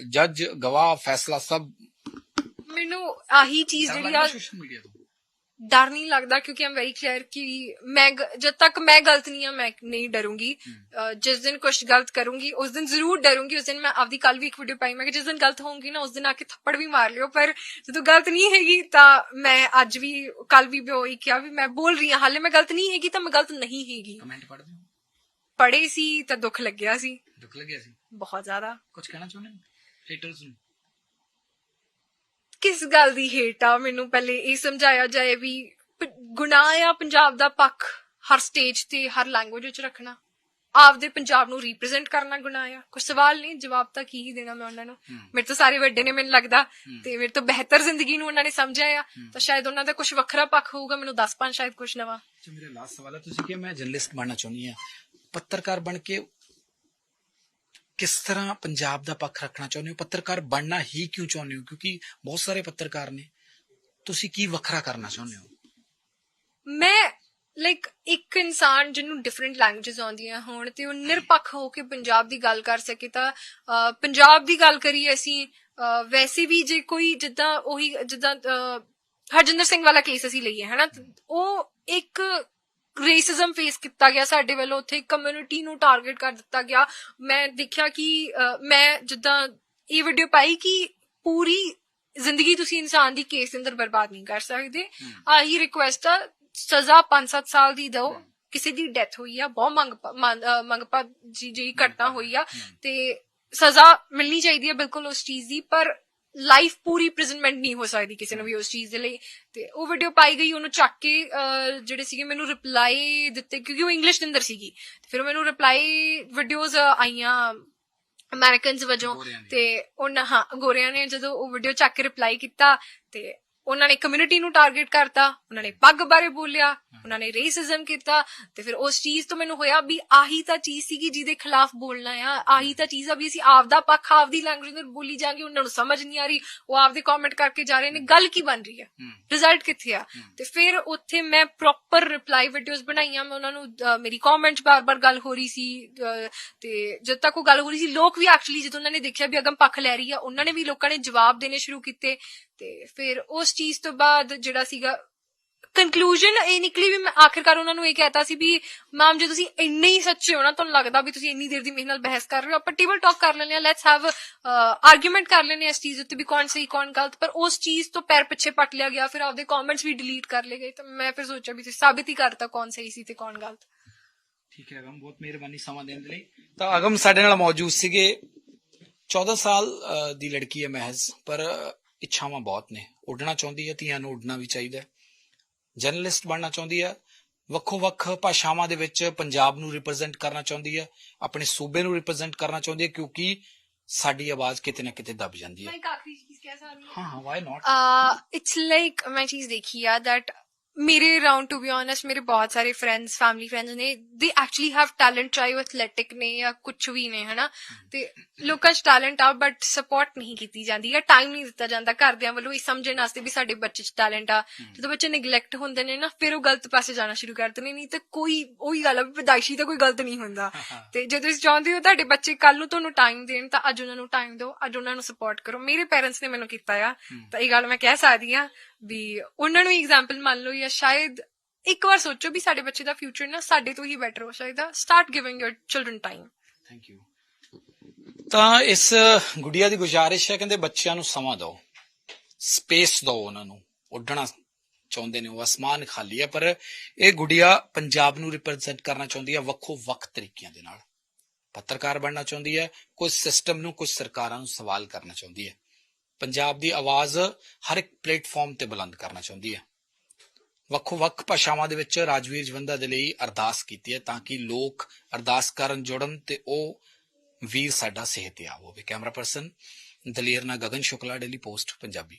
ਜੱਜ ਗਵਾਹ ਫੈਸਲਾ ਸਭ ਮੈਨੂੰ ਆਹੀ ਚੀਜ਼ ਜਿਹੜੀ ਆ ਸੋਸ਼ਲ ਮੀਡੀਆ ਤੋਂ? ਡਰ ਨਹੀਂ ਲੱਗਦਾ ਕਿਉਂਕਿ ਆਮ ਵੈਰੀ ਕਲੀਅਰ ਕਿ ਮੈਂ ਜਦ ਤੱਕ ਮੈਂ ਗਲਤ ਨਹੀਂ ਆ ਮੈਂ ਨਹੀਂ ਡਰੂੰਗੀ। ਜਿਸ ਦਿਨ ਕੁਝ ਗਲਤ ਕਰੂੰਗੀ ਉਸ ਦਿਨ ਜ਼ਰੂਰ ਡਰੂੰਗੀ। ਉਸ ਦਿਨ ਮੈਂ ਆਪਦੀ ਕੱਲ ਵੀ ਇੱਕ ਵੀਡੀਓ ਪਾਈ ਮੈਂ ਕਿ ਜਿਸ ਦਿਨ ਗਲਤ ਹੋਊਂਗੀ ਨਾ ਉਸ ਦਿਨ ਆ ਕੇ ਥੱਪੜ ਵੀ ਮਾਰ ਲਿਓ। ਪਰ ਜਦੋਂ ਗਲਤ ਨਹੀਂ ਹੈਗੀ ਤਾਂ ਮੈਂ ਅੱਜ ਵੀ ਕੱਲ ਵੀ ਉਹੀ ਕਿਹਾ ਵੀ ਮੈਂ ਬੋਲ ਰਹੀ ਹਾਂ ਹਾਲੇ ਮੈਂ ਗਲਤ ਨਹੀਂ ਹੈਗੀ ਤਾਂ ਮੈਂ ਗਲਤ ਨਹੀਂ ਹੈਗੀ। ਕਮੈਂਟ ਪੜ੍ਹਦੇ ਹੋ? ਪੜੇ ਸੀ ਤਾਂ ਦੁੱਖ ਲੱਗਿਆ ਸੀ। ਦੁੱਖ ਲੱਗਿਆ ਸੀ? ਬਹੁਤ ਜ਼ਿਆਦਾ। ਕੁਝ ਕਹਿਣਾ ਚਾਹੁੰਦੇ ਹੋ? ਹੇਟਰਸ ਨੂੰ? ਕਿਸ ਗੱਲ ਦੀ ਹੇਟ ਆ? ਮੈਨੂੰ ਪਹਿਲੇ ਇਹ ਸਮਝਾਇਆ ਜਾਏ ਵੀ ਗੁਨਾਹ ਆ ਪੰਜਾਬ ਦਾ ਪੱਖ ਹਰ ਸਟੇਜ ਤੇ ਹਰ ਲੈਂਗੁਏਜ ਵਿੱਚ ਰੱਖਣਾ। ਆਪਦੇ ਪੰਜਾਬ ਨੂੰ ਰਿਪਰੈਜ਼ੈਂਟ ਕਰਨਾ ਗੁਨਾਹ ਆ। ਕੋਈ ਸਵਾਲ ਨਹੀਂ ਜਵਾਬ ਤਾਂ ਕੀ ਹੀ ਦੇਣਾ ਮੈਂ ਉਹਨਾਂ ਨੂੰ। ਮੇਰੇ ਤੋਂ ਸਾਰੇ ਵੱਡੇ ਨੇ ਮੈਨੂੰ ਲੱਗਦਾ ਤੇ ਮੇਰੇ ਤੋਂ ਬਿਹਤਰ ਜ਼ਿੰਦਗੀ ਨੂੰ ਉਹਨਾਂ ਨੇ ਸਮਝਿਆ ਆ। ਤਾਂ ਸ਼ਾਇਦ ਉਹਨਾਂ ਦਾ ਕੁਝ ਵੱਖਰਾ ਪੱਖ ਹੋਊਗਾ ਮੈਨੂੰ 10 ਪੰਜ ਸ਼ਾਇਦ ਕੁਝ ਨਵਾਂ। ਮੇਰਾ ਲਾਸਟ ਸਵਾਲ ਹੈ ਤੁਸੀਂ ਕਿ ਮੈਂ ਜਰਨਲਿਸਟ ਬਣਨਾ ਚਾਹੁੰਦੀ ਹਾਂ। ਪੱਤਰਕਾਰ ਬਣ ਕੇ ਕਿਸ ਤਰ੍ਹਾਂ ਪੰਜਾਬ ਦਾ ਪੱਖ ਰੱਖਣਾ ਚਾਹੁੰਦੇ ਹੋ? ਪੱਤਰਕਾਰ ਬਣਨਾ ਹੀ ਕਿਉਂ ਚਾਹੁੰਦੇ ਹੋ? ਕਿਉਂਕਿ ਬਹੁਤ ਸਾਰੇ ਪੱਤਰਕਾਰ ਨੇ। ਤੁਸੀਂ ਕੀ ਵੱਖਰਾ ਕਰਨਾ ਚਾਹੁੰਦੇ ਹੋ? ਮੈਂ ਲਾਈਕ ਇੱਕ ਇਨਸਾਨ ਜਿਹਨੂੰ ਡਿਫਰੈਂਟ ਲੈਂਗੁਏਜਸ ਆਉਂਦੀਆਂ ਹੋਣ ਤੇ ਉਹ ਨਿਰਪੱਖ ਹੋ ਕੇ ਪੰਜਾਬ ਦੀ ਗੱਲ ਕਰ ਸਕੇ ਤਾਂ ਅਹ, ਪੰਜਾਬ ਦੀ ਗੱਲ ਕਰੀਏ ਅਸੀਂ ਅਹ, ਵੈਸੇ ਵੀ ਜੇ ਕੋਈ ਜਿੱਦਾਂ ਉਹੀ ਜਿੱਦਾਂ ਅਹ, ਹਰਜਿੰਦਰ ਸਿੰਘ ਵਾਲਾ ਕੇਸ ਅਸੀਂ ਲਈਏ ਹਨਾ? ਉਹ ਇੱਕ ਰੇਸਿਜ਼ਮ ਫੇਸ ਕੀਤਾ ਗਿਆ ਸਾਡੇ ਵੱਲੋਂ ਉੱਥੇ ਕਮਿਊਨਿਟੀ ਨੂੰ ਟਾਰਗੇਟ ਕਰ ਦਿੱਤਾ ਗਿਆ। ਮੈਂ ਦੇਖਿਆ ਕਿ ਮੈਂ ਜਿੱਦਾਂ ਇਹ ਵੀਡੀਓ ਪਾਈ ਕਿ ਪੂਰੀ ਜ਼ਿੰਦਗੀ ਤੁਸੀਂ ਇਨਸਾਨ ਦੀ ਕੇਸ ਦੇ ਅੰਦਰ ਬਰਬਾਦ ਨਹੀਂ ਕਰ ਸਕਦੇ। ਆਹੀ ਰਿਕੁਐਸਟ ਆ ਸਜ਼ਾ 5-7 ਸਾਲ ਦੀ ਦਿਓ। ਕਿਸੇ ਦੀ ਡੈਥ ਹੋਈ ਆ ਬਹੁਤ ਮੰਗ ਮੰਗਪਾ ਜੀ ਜੀ ਘਟਨਾ ਹੋਈ ਆ ਤੇ ਸਜ਼ਾ ਮਿਲਣੀ ਚਾਹੀਦੀ ਹੈ ਬਿਲਕੁਲ ਉਸ ਚੀਜ਼ ਦੀ ਪਰ ਲਾਈਫ ਪੂਰੀ ਪ੍ਰਿਜ਼ਨਮੈਂਟ ਨਹੀਂ ਹੋ ਸਕਦੀ ਕਿਸੇ ਨੂੰ ਵੀ ਉਸ ਚੀਜ਼ ਦੇ ਲਈ ਤੇ ਉਹ ਵੀਡੀਓ ਪਾਈ ਗਈ ਉਹਨੂੰ ਚੱਕ ਕੇ ਜਿਹੜੇ ਸੀਗੇ ਮੈਨੂੰ ਰਿਪਲਾਈ ਦਿੱਤੇ ਕਿਉਂਕਿ ਉਹ ਇੰਗਲਿਸ਼ ਦੇ ਅੰਦਰ ਸੀਗੀ ਫਿਰ ਮੈਨੂੰ ਰਿਪਲਾਈ ਵੀਡੀਓਜ਼ ਆਈਆਂ ਅਮਰੀਕਨਸ ਵਜੋਂ। ਤੇ ਉਹਨਾਂ ਹਾਂ ਗੋਰਿਆਂ ਨੇ ਜਦੋਂ ਉਹ ਵੀਡੀਓ ਚੱਕ ਕੇ ਰਿਪਲਾਈ ਕੀਤਾ ਤੇ ਉਹਨਾਂ ਨੇ ਕਮਿਊਨਿਟੀ ਨੂੰ ਟਾਰਗੇਟ ਕਰਤਾ ਉਹਨਾਂ ਨੇ ਪੱਗ ਬਾਰੇ ਬੋਲਿਆ ਉਹਨਾਂ ਨੇ ਰੇਸਿਜ਼ਮ ਕੀਤਾ ਤੇ ਫਿਰ ਉਸ ਚੀਜ਼ ਤੋਂ ਮੈਨੂੰ ਹੋਇਆ ਵੀ ਆਹੀ ਤਾਂ ਚੀਜ਼ ਸੀਗੀ ਜਿਹਦੇ ਖਿਲਾਫ ਬੋਲਣਾ ਆ ਆਹੀ ਤਾਂ ਚੀਜ਼ ਆ ਵੀ ਅਸੀਂ ਆਪਦਾ ਪੱਖ ਆਪਦੀ ਲੈਂਗੁਏਜ ਨਾਲ ਬੋਲੀ ਜਾਾਂਗੇ ਉਹਨਾਂ ਨੂੰ ਸਮਝ ਨਹੀਂ ਆ ਰਹੀ ਉਹ ਆਪਦੇ ਕਮੈਂਟ ਕਰਕੇ ਜਾ ਰਹੇ ਨੇ ਗੱਲ ਕੀ ਬਣ ਰਹੀ ਹੈ। ਰਿਜ਼ਲਟ ਕਿੱਥੇ ਆ? ਤੇ ਫਿਰ ਉੱਥੇ ਮੈਂ ਪ੍ਰੋਪਰ ਰਿਪਲਾਈ ਵੀਡੀਓਜ਼ ਬਣਾਈਆਂ ਮੈਂ ਉਹਨਾਂ ਨੂੰ ਮੇਰੀ ਕਮੈਂਟਸ ਬਾਰ-ਬਾਰ ਗੱਲ ਹੋ ਰਹੀ ਸੀ ਤੇ ਜਦ ਤੱਕ ਉਹ ਗੱਲ ਹੋ ਰਹੀ ਸੀ ਲੋਕ ਵੀ ਐਕਚੁਅਲੀ ਜਦੋਂ ਉਹਨਾਂ ਨੇ ਦੇਖਿਆ ਵੀ ਅਗਮ ਪੱਖ ਲੈ ਰਹੀ ਆ ਉਹਨਾਂ ਨੇ ਵੀ ਲੋਕਾਂ ਨੇ ਜਵਾਬ ਦੇਣੇ ਸ਼ੁਰੂ ਕੀਤੇ ਤੇ ਫਿਰ ਉਸ ਚੀਜ਼ ਤੋਂ ਬਾਅਦ ਜਿਹੜਾ ਸੀਗਾ ਕਨਕਲੂਜਨ ਇਹ ਨਿਕਲੀ ਵੀ ਮੈਂ ਆਖਿਰਕਾਰ ਉਹਨਾਂ ਨੂੰ ਇਹ ਕਹਿਤਾ ਸੀ ਵੀ ਮੈਮ ਜੇ ਤੁਸੀਂ ਇੰਨੇ ਹੀ ਸੱਚੇ ਹੋ ਨਾ, ਤੁਹਾਨੂੰ ਲੱਗਦਾ ਵੀ ਤੁਸੀਂ ਇੰਨੀ ਦੇਰ ਦੀ ਮੇਰੇ ਨਾਲ ਬਹਿਸ ਕਰ ਰਹੇ ਹੋ, ਆਪਾਂ ਟੇਬਲ ਟਾਕ ਕਰ ਲੈਂਦੇ ਆ ਲੈਟਸ ਹੈਵ ਆਰਗੂਮੈਂਟ ਕਰ ਲੈਂਦੇ ਆ ਇਸ ਚੀਜ਼ ਉੱਤੇ ਵੀ ਕੌਣ ਸਹੀ, ਕੌਣ ਗਲਤ। ਪਰ ਉਸ ਚੀਜ਼ ਤੋਂ ਪੈਰ ਪਿੱਛੇ ਪੱਟ ਲਿਆ ਗਿਆ, ਫਿਰ ਆਪਦੇ ਕਮੈਂਟਸ ਵੀ ਡਿਲੀਟ ਕਰ ਲਏ ਗਏ, ਤਾਂ ਮੈਂ ਫਿਰ ਸੋਚਿਆ ਵੀ ਤੁਸੀਂ ਸਾਬਿਤ ਹੀ ਕਰਤਾ ਕੌਣ ਸਹੀ ਸੀ ਤੇ ਕੌਣ ਗਲਤ। ਠੀਕ ਹੈ, ਅਗਮ, ਬਹੁਤ ਮਿਹਰਬਾਨੀ ਸਮਾਂ ਦੇਣ ਦੇ ਲਈ। ਤਾਂ ਅਗਮ ਸਾਡੇ ਨਾਲ ਮੌਜੂਦ ਸੀਗੇ। 14 ਸਾਲ ਦੀ ਲੜਕੀ ਹੈ ਮਹਿਜ਼, ਪਰ ਇੱਛਾਵਾਂ ਬਹੁਤ ਨੇ। ਉੱਡਣਾ ਚਾਹੁੰਦੀ ਹੈ ਧੀਆਂ ਨੂੰ ਉੱਡਣਾ ਵੀ ਚਾਹੀਦਾ ਜਰਨਲਿਸਟ ਬਣਨਾ ਚਾਹੁੰਦੀ ਹੈ। ਵੱਖੋ ਵੱਖ ਭਾਸ਼ਾਵਾਂ ਦੇ ਵਿੱਚ ਪੰਜਾਬ ਨੂੰ ਰਿਪਰੈਜ਼ੈਂਟ ਕਰਨਾ ਚਾਹੁੰਦੀ ਹੈ। ਆਪਣੇ ਸੂਬੇ ਨੂੰ ਰਿਪਰੈਜ਼ੈਂਟ ਕਰਨਾ ਚਾਹੁੰਦੀ ਹੈ ਕਿਉਂਕਿ ਸਾਡੀ ਆਵਾਜ਼ ਕਿਤੇ ਨਾ ਕਿਤੇ ਦਬ ਜਾਂਦੀ ਹੈ। ਇੱਕ ਆਖਰੀ ਚੀਜ਼ ਕਹਿ ਸਕਦੀ ਹਾਂ। ਹਾਂ ਵਾਈ ਨਾਟ it's like ਮੈਂ ਚੀਜ਼ ਦੇਖੀ ਆ that ਮੇਰੇ ਅਰਾਊਂਡ ਟੂ ਬੀ ਓਨੈਸਟ ਮੇਰੇ ਬਹੁਤ ਸਾਰੇ ਫਰੈਂਡਸ ਫੈਮਿਲੀ ਫਰੈਂਡਸ ਨੇ ਦੇ ਐਕਚੁਅਲੀ ਹੈਵ ਟੈਲੈਂਟ ਉਹ ਐਥਲੈਟਿਕ ਨੇ ਜਾਂ ਕੁਝ ਵੀ ਨੇ ਹਨਾ ਤੇ ਲੋਕਾਂ 'ਚ ਟੈਲੈਂਟ ਆ ਬਟ ਸਪੋਰਟ ਨਹੀਂ ਕੀਤੀ ਜਾਂਦੀ ਜਾਂ ਟਾਈਮ ਨਹੀਂ ਦਿੱਤਾ ਜਾਂਦਾ ਘਰਦਿਆਂ ਵੱਲੋਂ ਇਹ ਸਮਝਣ ਵਾਸਤੇ ਵੀ ਸਾਡੇ ਬੱਚੇ 'ਚ ਟੈਲੈਂਟ ਆ ਜਦੋਂ ਬੱਚੇ ਨੈਗਲੈਕਟ ਹੁੰਦੇ ਨੇ ਨਾ ਫਿਰ ਉਹ ਗਲਤ ਪਾਸੇ ਜਾਣਾ ਸ਼ੁਰੂ ਕਰ ਦਿੰਦੇ ਨੇ ਨਹੀਂ ਤੇ ਕੋਈ ਉਹੀ ਗੱਲ ਆ ਵੀ ਪੈਦਾਇਸ਼ੀ ਤਾਂ ਕੋਈ ਗਲਤ ਨਹੀਂ ਹੁੰਦਾ ਤੇ ਜੇ ਤੁਸੀਂ ਚਾਹੁੰਦੇ ਹੋ ਤੁਹਾਡੇ ਬੱਚੇ ਕੱਲ ਨੂੰ ਤੁਹਾਨੂੰ ਟਾਈਮ ਦੇਣ ਤਾਂ ਅੱਜ ਉਹਨਾਂ ਨੂੰ ਟਾਈਮ ਦਿਓ ਅੱਜ ਉਹਨਾਂ ਨੂੰ ਸਪੋਰਟ ਕਰੋ ਮੇਰੇ ਪੇਰੈਂਟਸ ਨੇ ਮੈਨੂੰ ਕੀਤਾ ਆ ਤਾਂ ਇਹ ਗੱਲ ਮੈਂ ਕਹਿ ਸਕਦੀ ਆ ਵੀ ਉਹਨਾਂ ਨੂੰ ਐਗਜ਼ਾਮਪਲ ਮੰਨ ਲਓ ਜਾਂ ਸ਼ਾਇਦ ਇੱਕ ਵਾਰ ਸੋਚੋ ਵੀ ਸਾਡੇ ਬੱਚੇ ਦਾ ਫਿਊਚਰ ਨਾ ਸਾਡੇ ਤੋਂ ਹੀ ਬੈਟਰ ਹੋ ਸਕਦਾ। Start giving your children time thank you ਤਾਂ ਇਸ ਗੁੜੀਆ ਦੀ ਗੁਜ਼ਾਰਿਸ਼ ਹੈ, ਕਹਿੰਦੇ ਬੱਚਿਆਂ ਨੂੰ ਸਮਾਂ ਦਿਓ ਸਪੇਸ ਦਿਓ ਉਹਨਾਂ ਨੂੰ, ਉੱਡਣਾ ਚਾਹੁੰਦੇ ਨੇ, ਉਹ ਅਸਮਾਨ ਖਾਲੀ ਹੈ, ਪਰ ਇਹ ਗੁੜੀਆ ਪੰਜਾਬ ਨੂੰ ਰਿਪਰੈਜ਼ੈਂਟ ਕਰਨਾ ਚਾਹੁੰਦੀ ਹੈ ਵੱਖੋ ਵੱਖ ਤਰੀਕਿਆਂ ਦੇ ਨਾਲ। ਪੱਤਰਕਾਰ ਬਣਨਾ ਚਾਹੁੰਦੀ ਹੈ, ਕੁਝ ਸਿਸਟਮ ਨੂੰ ਕੁਝ ਸਰਕਾਰਾਂ ਨੂੰ ਸਵਾਲ ਕਰਨਾ ਚਾਹੁੰਦੀ ਹੈ। ਪੰਜਾਬ ਦੀ ਆਵਾਜ਼ ਹਰ ਇੱਕ ਪਲੇਟਫਾਰਮ ਤੇ ਬੁਲੰਦ ਕਰਨਾ ਚਾਹੁੰਦੀ ਹੈ। ਵੱਖੋ ਵੱਖ ਭਾਸ਼ਾਵਾਂ ਦੇ ਵਿੱਚ ਰਾਜਵੀਰ ਜਵੰਦਾ ਦੇ ਲਈ ਅਰਦਾਸ ਕੀਤੀ ਹੈ ਤਾਂ ਕਿ ਲੋਕ ਅਰਦਾਸ ਕਰਨ ਜੁੜਨ ਤੇ ਉਹ ਵੀਰ ਸਾਡਾ ਸਿਹਤਯਾਬ ਹੋਵੇ ਕੈਮਰਾ ਪਰਸਨ ਦਲੇਰ ਨਾਲ ਗਗਨ ਸ਼ੁਕਲਾ, ਡੇਲੀ ਪੋਸਟ, ਪੰਜਾਬੀ।